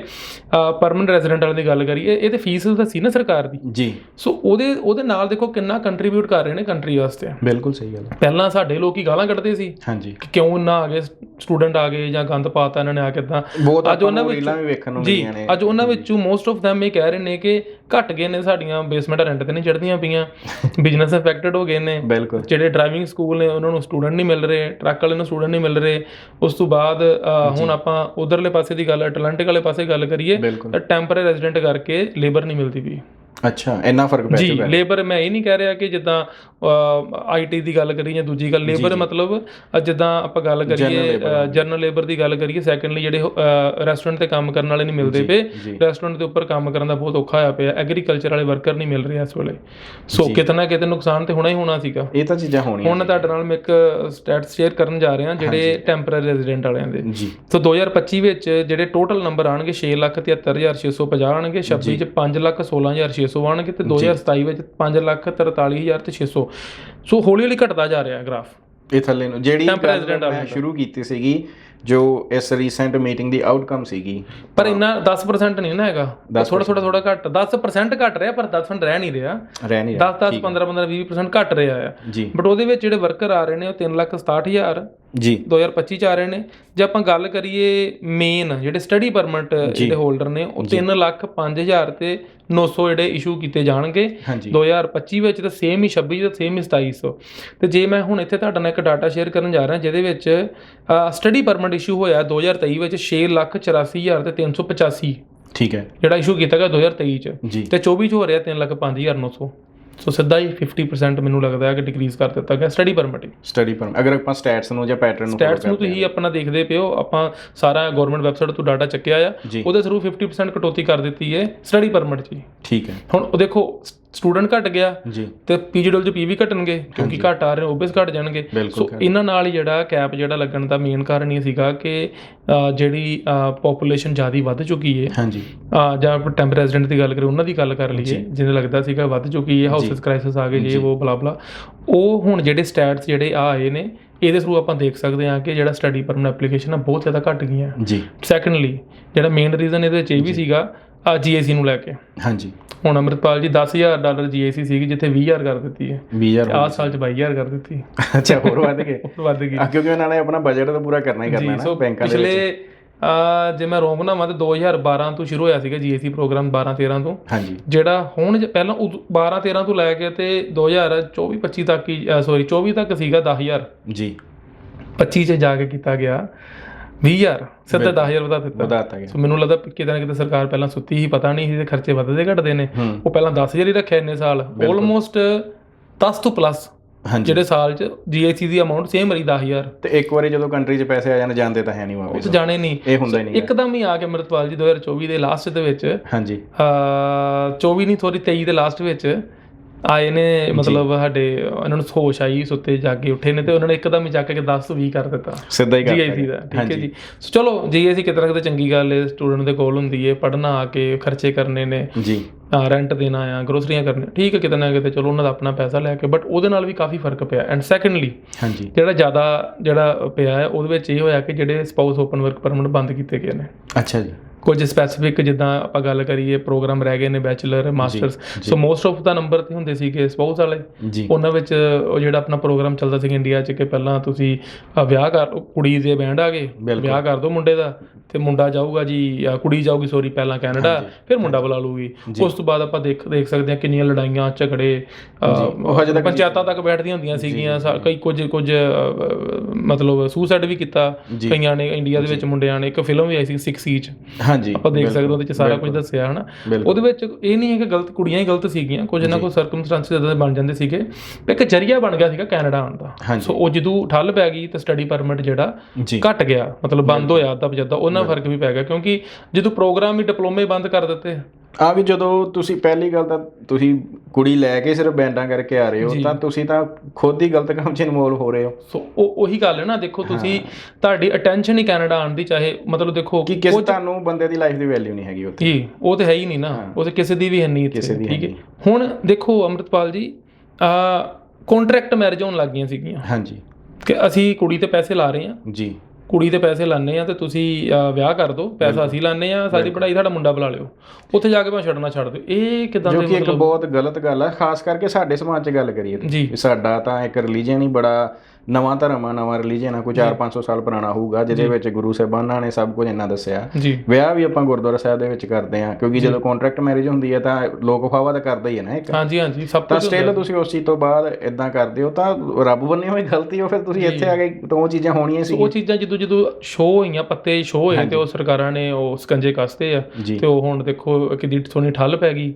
ਪਰਮਨੈਂਟ ਰੈਜ਼ੀਡੈਂਟ ਵਾਲਿਆਂ ਦੀ ਗੱਲ ਕਰੀਏ ਇਹ ਤੇ ਫੀਸ ਤਾਂ ਸੀ ਨਾ ਸਰਕਾਰ ਦੀ। ਜੀ। ਸੋ ਉਹਦੇ ਉਹਦੇ ਨਾਲ ਦੇਖੋ ਕਿੰਨਾ ਕੰਟਰੀਬਿਊਟ ਕਰ ਰਹੇ ਨੇ ਕੰਟਰੀ ਵਾਸਤੇ। ਬਿਲਕੁਲ ਸਹੀ ਗੱਲ ਹੈ। ਪਹਿਲਾਂ ਸਾਡੇ ਲੋਕੀ ਗਾਲਾਂ ਕੱਢਦੇ ਸੀ ਹਾਂਜੀ। ਕਿ ਕਿਉਂ ਨਾ ਆ ਗਏ ਸਟੂਡੈਂਟ ਆ ਗਏ ਜਾਂ ਗੰਦ ਪਾਤਾ ਇਹਨਾਂ ਨੇ ਆ ਕਿਦਾਂ। ਬਹੁਤ ਅੱਜ ਉਹਨਾਂ ਵਿੱਚ- ਰੀਲਾਂ ਵੀ ਵੇਖਣ ਨੂੰ ਜੀ ਮਿਲੀਆਂ ਨੇ। ਅੱਜ ਉਹਨਾਂ ਵਿੱਚੋਂ ਮੋਸਟ ਆਫ them ਇਹ ਕਹਿ ਰਹੇ ਨੇ ਕਿ ਘਟ ਗਏ ਨੇ ਸਾਡੀਆਂ ਬੇਸਮੈਂਟ ਰੈਂਟ ਤੇ ਨਹੀਂ ਚੜਦੀਆਂ ਪਈਆਂ। ਬਿਜ਼ਨਸ ਅਫੈਕਟਡ ਹੋ ਗਏ ਨੇ। ਬਿਲਕੁਲ। ਜਿਹੜੇ ਡਰਾਈਵਿੰਗ ਸਕੂਲ ਨੇ ਉਹਨਾਂ ਨੂੰ ਸਟੂਡੈਂਟ ਨਹੀਂ ਮਿਲ ਰਹੇ ਟਰੱਕ ਵਾਲੇ ਨੂੰ ਸਟੂਡੈਂਟ ਨਹੀਂ ਮਿਲ ਰਹੇ। ਉਸ ਤੋਂ ਬਾਅਦ ਹੁਣ ਆਪਾਂ ਉਧਰਲੇ ਪਾਸੇ ਦੀ ਗੱਲ ਅਟਲਾਂਟਿਕ ਵਾਲੇ ਪਾਸੇ ਗੱਲ ਕਰੀਏ ਤਾਂ ਟੈਂਪਰੇਰੀ ਰੈਜ਼ੀਡੈਂਟ ਕਰਕੇ ਲੇਬਰ ਨਹੀਂ ਮਿਲਦੀ ਵੀ ਅੱਛਾ ਇੰਨਾ ਫ਼ਰਕ ਪੈ ਜੀ ਚੁੱਕਾ ਹੈ। ਲੇਬਰ ਮੈਂ ਇਹ ਨਹੀਂ ਕਹਿ ਰਿਹਾ ਕਿ ਜਿੱਦਾਂ ਆਈਟੀ ਦੀ ਗੱਲ ਕਰੀਏ ਜਾਂ ਦੂਜੀ ਗੱਲ ਲੇਬਰ ਮਤਲਬ ਅ, ਜਿੱਦਾਂ ਆਪਾਂ ਗੱਲ ਕਰੀਏ ਜਨਰਲ ਲੇਬਰ ਦੀ ਗੱਲ ਕਰੀਏ ਸੈਕੰਡਲੀ ਜਿਹੜੇ ਰੈਸਟੋਰੈਂਟ ਤੇ ਕੰਮ ਕਰਨ ਵਾਲੇ ਨਹੀਂ ਮਿਲਦੇ ਪਏ। ਰੈਸਟੋਰੈਂਟ ਦੇ ਉੱਪਰ ਕੰਮ ਕਰਨ ਦਾ ਬਹੁਤ ਔਖਾ ਹੋਇਆ ਪਿਆ। ਐਗਰੀਕਲਚਰ ਵਾਲੇ ਵਰਕਰ ਨਹੀਂ ਮਿਲ ਰਹੇ ਇਸ ਵੇਲੇ। ਸੋ ਕਿਤੇ ਨਾ ਕਿਤੇ ਨੁਕਸਾਨ ਤੇ ਹੋਣਾ ਹੀ ਹੋਣਾ ਸੀਗਾ। ਇਹ ਤਾਂ ਚੀਜ਼ਾਂ ਹੋਣੀਆਂ ਹੁਣ ਮੈਂ ਤੁਹਾਡੇ ਨਾਲ ਮੈਂ ਇੱਕ ਸਟੈਟਸ ਸ਼ੇਅਰ ਕਰਨ ਜਾ ਰਿਹਾ ਜਿਹੜੇ ਟੈਂਪਰੇਰੀ ਰੈਜ਼ੀਡੈਂਟ ਵਾਲਿਆਂ ਦੇ। ਜੀ। ਸੋ 2025 ਵਿੱਚ ਜਿਹੜੇ ਟੋਟਲ ਨੰਬਰ ਆਣਗੇ 6,73,650 ਆਣਗੇ 26 ਚ 5,16,600 ਆਣਗੇ ਤੇ 2027 ਵਿੱਚ 5,43,600 ਤੇ 600 ਸੋ। ਹੌਲੀ ਹੌਲੀ ਘਟਦਾ ਜਾ ਰਿਹਾ ਗ੍ਰਾਫ। ਇਹ ਥੱਲੇ ਨੂੰ ਜਿਹੜੀ ਮੈਂ ਸ਼ੁਰੂ ਕੀਤੀ ਸੀਗੀ ਜੋ ਇਸ ਰੀਸੈਂਟ ਮੀਟਿੰਗ ਦੀ ਆਊਟਕਮ ਸੀਗੀ। ਪਰ ਇੰਨਾ 10% ਨਹੀਂ ਨਾ ਹੈਗਾ। ਥੋੜਾ ਥੋੜਾ ਥੋੜਾ ਘਟ 10% ਘਟ ਰਿਹਾ ਪਰ 10% ਰਹਿ ਨਹੀਂ ਰਿਹਾ। ਰਹਿ ਨਹੀਂ 10 10 15 15 20% ਘਟ ਰਿਹਾ ਆ। ਬਟ ਉਹਦੇ ਵਿੱਚ ਜਿਹੜੇ ਵਰਕਰ ਆ ਰਹੇ ਨੇ ਉਹ 367000 ਜੀ। 2025 ਚ ਆ ਰਹੇ ਨੇ। ਜੇ ਆਪਾਂ ਗੱਲ ਕਰੀਏ ਮੇਨ ਜਿਹੜੇ ਸਟੱਡੀ ਪਰਮਿਟ ਜਿਹੜੇ ਹੋਲਡਰ ਨੇ ਉਹ 3 ਲੱਖ 5000 ਤੇ 900 ਜਿਹੜੇ ਇਸ਼ੂ ਕੀਤੇ ਜਾਣਗੇ। ਹਾਂਜੀ। 2025 ਵਿੱਚ ਤਾਂ ਸੇਮ ਹੀ 26 ਤੇ ਸੇਮ ਹੀ 2700 ਤੇ ਜੇ ਮੈਂ ਹੁਣ ਇੱਥੇ ਤੁਹਾਡੇ ਨਾਲ ਇੱਕ ਡਾਟਾ ਸ਼ੇਅਰ ਕਰਨ ਜਾ ਰਿਹਾ ਜਿਹਦੇ ਵਿੱਚ ਸਟੱਡੀ ਪਰਮਿਟ ਇਸ਼ੂ ਹੋਇਆ 2023 ਵਿੱਚ 684000 ਤੇ 385 ਠੀਕ ਹੈ। ਜਿਹੜਾ ਇਸ਼ੂ ਕੀਤਾ ਗਿਆ 2023 ਚ। ਤੇ 24 ਚ ਹੋ ਰਿਹਾ 3 ਲੱਖ 5900 ਸੋ ਸਿੱਧਾ ਹੀ 50% ਮੈਨੂੰ ਲੱਗਦਾ ਹੈ ਕਿ ਡਿਕਰੀਜ਼ ਕਰ ਦਿੱਤਾ ਗਿਆ ਸਟੱਡੀ ਪਰਮਿਟ ਸਟੱਡੀ ਪਰ ਅਗਰ ਆਪਾਂ ਸਟੈਟਸ ਨੂੰ ਜਾਂ ਪੈਟਰਨ ਨੂੰ ਸਟੈਟਸ ਨੂੰ ਤੁਸੀਂ ਆਪਣਾ ਦੇਖਦੇ ਪਿਓ ਆਪਾਂ ਸਾਰਾ ਗਵਰਨਮੈਂਟ ਵੈਬਸਾਈਟ ਤੋਂ ਡਾਟਾ ਚੱਕਿਆ ਆ। ਜੀ। ਉਹਦੇ ਥਰੂ 50% ਕਟੌਤੀ ਕਰ ਦਿੱਤੀ ਹੈ। ਸਟੱਡੀ ਪਰਮਿਟ 'ਚ ਹੀ। ਠੀਕ ਹੈ। ਹੁਣ ਉਹ ਦੇਖੋ ਸਟੂਡੈਂਟ ਘਟ ਗਿਆ ਜੀ। ਤੇ ਪੀਜੀਡਬਲ 'ਚ ਪੀਵੀ ਘਟਣਗੇ ਕਿਉਂਕਿ ਘਟ ਆ ਰਹੇ ਓਬਵੀਅਸ ਘਟ ਜਾਣਗੇ। ਸੋ ਇਹਨਾਂ ਨਾਲ ਹੀ ਜਿਹੜਾ ਕੈਪ ਜਿਹੜਾ ਲੱਗਣ ਦਾ ਮੇਨ ਕਾਰਨ ਇਹ ਸੀਗਾ ਕਿ ਜਿਹੜੀ ਪੋਪੂਲੇਸ਼ਨ ਜ਼ਿਆਦਾ ਵੱਧ ਚੁੱਕੀ ਹੈ ਹਾਂਜੀ। ਆ ਜਾਂ ਟੈਂਪਰ ਰੈਜ਼ੀਡੈਂਟ ਦੀ ਗੱਲ ਕਰੀ ਉਹਨਾਂ ਦੀ ਗੱਲ ਕਰ ਲਈਏ ਜਿਹਨੇ ਲੱਗਦਾ ਸੀਗਾ ਵੱਧ ਚੁੱਕੀ ਹੈ ਹਾਊਸਸ ਕ੍ਰਾਈਸਿਸ ਆ ਗਏ ਜੇ। ਉਹ ਬਲਾ ਬਲਾ ਉਹ ਹੁਣ ਜਿਹੜੇ ਸਟੈਟਸ ਜਿਹੜੇ ਆ ਆਏ ਨੇ ਇਹਦੇ ਥਰੂ ਆਪਾਂ ਦੇਖ ਸਕਦੇ ਹਾਂ ਕਿ ਜਿਹੜਾ ਸਟੱਡੀ ਪਰਮਨ ਐਪਲੀਕੇਸ਼ਨ ਆ ਬਹੁਤ ਜ਼ਿਆਦਾ ਘਟ ਗਈਆਂ। ਜੀ। ਸੈਕੰਡਲੀ ਜਿਹੜਾ ਮੇਨ ਰੀਜ਼ਨ ਇਹਦੇ ਵਿੱਚ ਇਹ ਵੀ ਸੀਗਾ ਆ ਜੀਏਸੀ ਨੂੰ ਲੈ ਕੇ। ਹਾਂਜੀ। ਹੁਣ ਅਮਰਿਤਪਾਲ ਜੀ 10000 ਡਾਲਰ ਜੀਏਸੀ ਸੀਗੀ ਜਿੱਥੇ 20000 ਕਰ ਦਿੱਤੀ ਹੈ। 20000 ਆਹ ਸਾਲ ਚ 22000 ਕਰ ਦਿੱਤੀ ਅੱਛਾ ਹੋਰ ਵੱਧ ਗਏ। ਹੋਰ ਵੱਧ ਗਈ। ਕਿਉਂਕਿ ਉਹਨਾਂ ਨੇ ਆਪਣਾ ਬਜਟ ਤਾਂ ਪੂਰਾ ਕਰਨਾ ਹੀ ਕਰਨਾ ਜੀ ਨਾ ਸੋ ਬੈਂਕਾਂ ਦੇ ਪਿਛਲੇ ਆ ਜੇ ਮੈਂ ਰੋਂਗ ਨਾ ਮੰਨ 2012 ਤੋਂ ਸ਼ੁਰੂ ਹੋਇਆ ਸੀਗਾ ਜੀਏਸੀ ਪ੍ਰੋਗਰਾਮ 12 13 ਤੋਂ। ਹਾਂਜੀ। ਜਿਹੜਾ ਹੁਣ ਪਹਿਲਾਂ 12 13 ਤੋਂ ਲੈ ਕੇ ਤੇ 2024 25 ਤੱਕ ਹੀ ਸੌਰੀ 24 ਤੱਕ ਸੀਗਾ 10000 ਜੀ। 25 ਚ ਜਾ ਕੇ ਕੀਤਾ ਗਿਆ। 20000 ਸਿੱਧਾ 10000 ਵਧਾ ਦਿੱਤਾ। ਵਧਾਤਾ ਗਿਆ। ਸੋ ਮੈਨੂੰ ਲੱਗਦਾ ਕਿਤੇ ਨਾ ਕਿਤੇ ਸਰਕਾਰ ਪਹਿਲਾਂ ਸੁੱਤੀ ਹੀ ਪਤਾ ਨਹੀਂ ਸੀ ਤੇ ਖਰਚੇ ਵੱਧਦੇ ਘਟਦੇ ਨੇ। ਉਹ ਪਹਿਲਾਂ 10000 ਹੀ ਰੱਖਿਆ ਇੰਨੇ ਸਾਲ। ਆਲਮੋਸਟ 10 ਤੋਂ ਪਲੱਸ ਜਿਹੜੇ ਸਾਲ ਚ ਜੀਐਸਟੀ ਦੀ ਅਮਾਉਂਟ ਸੇਮ ਰਹੀ 10000 ਤੇ ਇੱਕ ਵਾਰੀ ਜਦੋਂ ਕੰਟਰੀ 'ਚ ਪੈਸੇ ਆ ਜਾਣ ਜਾਂਦੇ ਤਾਂ ਹੈ ਨਹੀਂ ਉਹ ਵਾਪਸ। ਤਾਂ ਜਾਣੇ ਨਹੀਂ। ਇਹ ਹੁੰਦਾ ਹੀ ਨਹੀਂ ਇੱਕਦਮ ਹੀ ਆ ਕੇ ਅਮਰਤਪਾਲ ਜੀ 2024 ਦੇ ਲਾਸਟ ਦੇ ਵਿੱਚ ਹਾਂਜੀ। ਅ 24 ਨਹੀਂ ਸੌਰੀ 23 ਦੇ ਲਾਸਟ ਵਿੱਚ ਆਏ ਨੇ ਮਤਲਬ ਸਾਡੇ ਉਹਨਾਂ ਨੂੰ ਹੋਸ਼ ਆਈ ਸੁੱਤੇ ਜਾਗੇ ਉੱਠੇ ਨੇ ਤੇ ਉਹਨਾਂ ਨੇ ਇੱਕਦਮ ਹੀ ਜਾ ਕੇ 10 ਤੋਂ 20 ਕਰ ਦਿੱਤਾ। ਸਿੱਧਾ ਹੀ ਕਰਤਾ ਜੀਆਈਸੀ ਦਾ ਠੀਕ ਹੈ ਜੀ। ਸੋ ਚਲੋ ਜੀਆਈਸੀ ਕਿਤੇ ਨਾ ਕਿਤੇ ਚੰਗੀ ਗੱਲ ਹੈ ਸਟੂਡੈਂਟ ਦੇ ਕੋਲ ਹੁੰਦੀ ਹੈ ਪੜ੍ਹਨਾ ਆ ਕੇ ਖਰਚੇ ਕਰਨੇ ਨੇ। ਜੀ। ਰੈਂਟ ਦੇਣਾ ਆ ਗਰੋਸਰੀਆਂ ਕਰਨੇ ਠੀਕ ਹੈ ਕਿਤੇ ਨਾ ਕਿਤੇ ਚਲੋ ਉਹਨਾਂ ਦਾ ਆਪਣਾ ਪੈਸਾ ਲੈ ਕੇ ਬਟ ਉਹਦੇ ਨਾਲ ਵੀ ਕਾਫੀ ਫ਼ਰਕ ਪਿਆ। ਐਂਡ ਸੈਕੰਡਲੀ ਹਾਂਜੀ। ਜਿਹੜਾ ਜ਼ਿਆਦਾ ਜਿਹੜਾ ਪਿਆ ਹੈ ਉਹਦੇ ਵਿੱਚ ਇਹ ਹੋਇਆ ਕਿ ਜਿਹੜੇ ਸਪਾਊਸ ਓਪਨ ਵਰਕ ਪਰਮਿਟ ਬੰਦ ਕੀਤੇ ਗਏ ਨੇ। ਅੱਛਾ ਜੀ। ਕੁਝ ਸਪੈਸੀਫਿਕ ਜਿੱਦਾਂ ਆਪਾਂ ਗੱਲ ਕਰੀਏ ਪ੍ਰੋਗਰਾਮ ਰਹਿ ਗਏ ਨੇ bachelor masters so most of the number ਤੇ ਹੁੰਦੇ ਸੀਗੇ ਸਪਾਊਸ ਵਾਲੇ। ਉਹਨਾਂ ਵਿੱਚ ਉਹ ਜਿਹੜਾ ਆਪਣਾ ਪ੍ਰੋਗਰਾਮ ਚੱਲਦਾ ਸੀ ਇੰਡੀਆ 'ਚ ਕਿ ਪਹਿਲਾਂ ਤੁਸੀਂ ਵਿਆਹ ਕਰ ਕੁੜੀ ਦੇ ਬੈਂਡ ਆ ਗਏ। ਵਿਆਹ ਕਰ ਦੋ ਮੁੰਡੇ ਦਾ ਤੇ ਮੁੰਡਾ ਜਾਊਗਾ ਜੀ ਕੁੜੀ ਜਾਊਗੀ ਸੋਰੀ ਪਹਿਲਾਂ ਕੈਨੇਡਾ ਫਿਰ ਮੁੰਡਾ ਬੁਲਾ ਲੂਗੀ ਉਸ ਤੋਂ ਬਾਅਦ ਆਪਾਂ ਦੇਖ ਦੇਖ ਸਕਦੇ ਹਾਂ ਕਿੰਨੀਆਂ ਲੜਾਈਆਂ ਝਗੜੇ ਹਜੇ ਤੱਕ ਪੰਚਾਇਤਾਂ ਤੱਕ ਬੈਠਦੀਆਂ ਹੁੰਦੀਆਂ ਸੀਗੀਆਂ ਕਈ ਕੁਝ ਕੁਝ ਮਤਲਬ ਸੁਸਾਈਡ ਵੀ ਕੀਤਾ ਕਈਆਂ ਨੇ ਇੰਡੀਆ ਦੇ ਵਿੱਚ ਮੁੰਡਿਆਂ ਨੇ। ਇੱਕ ਫਿਲਮ ਵੀ ਆਈ ਸੀ 6 ਸੀਚ ਹਾਂਜੀ ਆਪਾਂ ਦੇਖ ਸਕਦੇ ਹਾਂ ਉਹਦੇ ਵਿੱਚ ਸਾਰਾ ਕੁਝ ਦੱਸਿਆ ਹਨਾ? ਉਹਦੇ ਵਿੱਚ ਇਹ ਨਹੀਂ ਹੈ ਕਿ ਗਲਤ ਕੁੜੀਆਂ ਹੀ ਗਲਤ ਸੀਗੀਆਂ ਕੁਝ ਨਾ ਕੁਝ ਸਰਕਮਸਟੈਂਸਸ ਇਦਾਂ ਦੇ ਬਣ ਜਾਂਦੇ ਸੀਗੇ। ਇੱਕ ਜਰੀਆ ਬਣ ਗਿਆ ਸੀਗਾ ਕੈਨੇਡਾ ਆਉਣ ਦਾ। ਸੋ ਉਹ ਜਦੋਂ ਠੱਲ ਪੈ ਗਈ ਤਾਂ ਸਟੱਡੀ ਪਰਮਿਟ ਜਿਹੜਾ ਘਟ ਗਿਆ ਮਤਲਬ ਬੰਦ ਹੋਇਆ ਅੱਧਾ ਪਜੱਦਾ ਉਹਨਾਂ ਫ਼ਰਕ ਵੀ ਪੈ ਗਿਆ ਕਿਉਂਕਿ ਜਦੋਂ ਪ੍ਰੋਗਰਾਮ ਹੀ ਡਿਪਲੋਮੇ ਬੰਦ ਕਰ ਦਿੱਤੇ ਆ ਵੀ ਜਦੋਂ ਤੁਸੀਂ ਪਹਿਲੀ ਗੱਲ ਤਾਂ ਤੁਸੀਂ ਕੁੜੀ ਲੈ ਕੇ ਸਿਰਫ ਬੈਂਡਾਂ ਕਰਕੇ ਆ ਰਹੇ ਹੋ ਤਾਂ ਤੁਸੀਂ ਤਾਂ ਖੁਦ ਹੀ ਗਲਤ ਕੰਮ 'ਚ ਇਨਵੋਲਵ ਹੋ ਰਹੇ ਹੋ। ਸੋ ਉਹ ਉਹੀ ਗੱਲ ਹੈ ਨਾ ਦੇਖੋ ਤੁਸੀਂ ਤੁਹਾਡੀ ਅਟੈਂਸ਼ਨ ਹੀ ਕੈਨੇਡਾ ਆਉਣ ਦੀ ਚਾਹੇ ਮਤਲਬ ਦੇਖੋ ਕਿ ਕਿਸ ਤੁਹਾਨੂੰ ਬੰਦੇ ਦੀ ਲਾਈਫ ਦੀ ਵੈਲਿਊ ਨਹੀਂ ਹੈਗੀ ਉੱਥੇ। ਜੀ ਉਹ ਤੇ ਹੈ ਹੀ ਨਹੀਂ ਨਾ ਉਹ ਤੇ ਕਿਸੇ ਦੀ ਵੀ ਹੈ ਨਹੀਂ ਇੱਥੇ, ਕਿਸੇ ਦੀ ਹੈ ਠੀਕ ਹੈ। ਹੁਣ ਦੇਖੋ ਅੰਮ੍ਰਿਤਪਾਲ ਜੀ ਆ ਕੰਟਰੈਕਟ ਮੈਰਿਜ ਹੋਣ ਲੱਗ ਗਈਆਂ ਸੀਗੀਆਂ। ਹਾਂਜੀ। ਕਿ ਅਸੀਂ ਕੁੜੀ ਤੇ ਪੈਸੇ ਲਾ ਰਹੇ ਹਾਂ। ਜੀ। ਕੁੜੀ ਤੇ ਪੈਸੇ ਲਾਣੇ ਆ ਤੇ ਤੁਸੀਂ ਅਹ, ਵਿਆਹ ਕਰ ਦਿਓ ਪੈਸਾ ਅਸੀਂ ਲਾਣੇ ਆ ਸਾਡੀ ਪੜ੍ਹਾਈ ਸਾਡਾ ਮੁੰਡਾ ਬੁਲਾ ਲਿਓ। ਉੱਥੇ ਜਾ ਕੇ ਭਾਵੇਂ ਛੱਡਣਾ ਛੱਡ ਦਿਓ। ਇਹ ਕਿਦਾਂ ਜੋ ਦੇ ਕਿ ਇੱਕ ਬਹੁਤ ਗਲਤ ਗੱਲ ਹੈ ਖਾਸ ਕਰਕੇ ਸਾਡੇ ਸਮਾਜ 'ਚ ਗੱਲ ਕਰੀਏ ਤਾਂ। ਜੀ। ਸਾਡਾ ਤਾਂ ਇੱਕ ਰਿਲੀਜੀਅਨ ਹੀ ਬੜਾ ਨਵਾਂ ਧਰਮ ਆ ਨਵਾਂ ਰਿਲੀਜੀਅਨ ਆ ਕੋਈ 4-500 ਸਾਲ ਪੁਰਾਣਾ ਹੋਊਗਾ ਜਿਹਦੇ ਵਿੱਚ ਗੁਰੂ ਸਾਹਿਬਾਨਾਂ ਨੇ ਸਭ ਕੁਝ ਇੰਨਾ ਦੱਸਿਆ। ਵਿਆਹ ਵੀ ਆਪਾਂ ਗੁਰਦੁਆਰਾ ਸਾਹਿਬ ਦੇ ਵਿੱਚ ਕਰਦੇ ਆ ਕਿਉਂਕਿ ਜਦੋਂ ਕੰਟਰੈਕਟ ਮੈਰਿਜ ਹੁੰਦੀ ਹੈ ਤਾਂ ਲੋਕ ਫਾਵਾ ਤਾਂ ਕਰਦਾ ਹੀ ਹੈ ਨਾ ਇੱਕ। ਹਾਂਜੀ ਹਾਂਜੀ ਸਭ ਤਾਂ ਸਟਿਲ ਤੁਸੀਂ ਉਸ ਚੀਜ਼ ਤੋਂ ਬਾਅਦ ਇਦਾਂ ਕਰਦੇ ਹੋ ਤਾਂ ਰੱਬ ਬੰਨੇ ਹੋਈ ਗਲਤੀ ਹੋ ਫਿਰ ਤੁਸੀਂ ਇੱਥੇ ਆ ਕੇ ਤਾਂ ਉਹ ਚੀਜ਼ਾਂ ਹੋਣੀਆਂ ਸੀ। ਉਹ ਚੀਜ਼ਾਂ ਜਦੋਂ ਜਦੋਂ ਸ਼ੋਅ ਹੋਈਆਂ ਪੱਤੇ ਸ਼ੋਅ ਹੋਏ ਤੇ ਉਹ ਸਰਕਾਰਾਂ ਨੇ ਉਹ ਸਕੰਜੇ ਕੱਸਤੇ ਆ ਤੇ ਉਹ ਹੁਣ ਦੇਖੋ ਕਿਦੀ ਸੋਹਣੀ ਠੱਲ ਪੈ ਗਈ।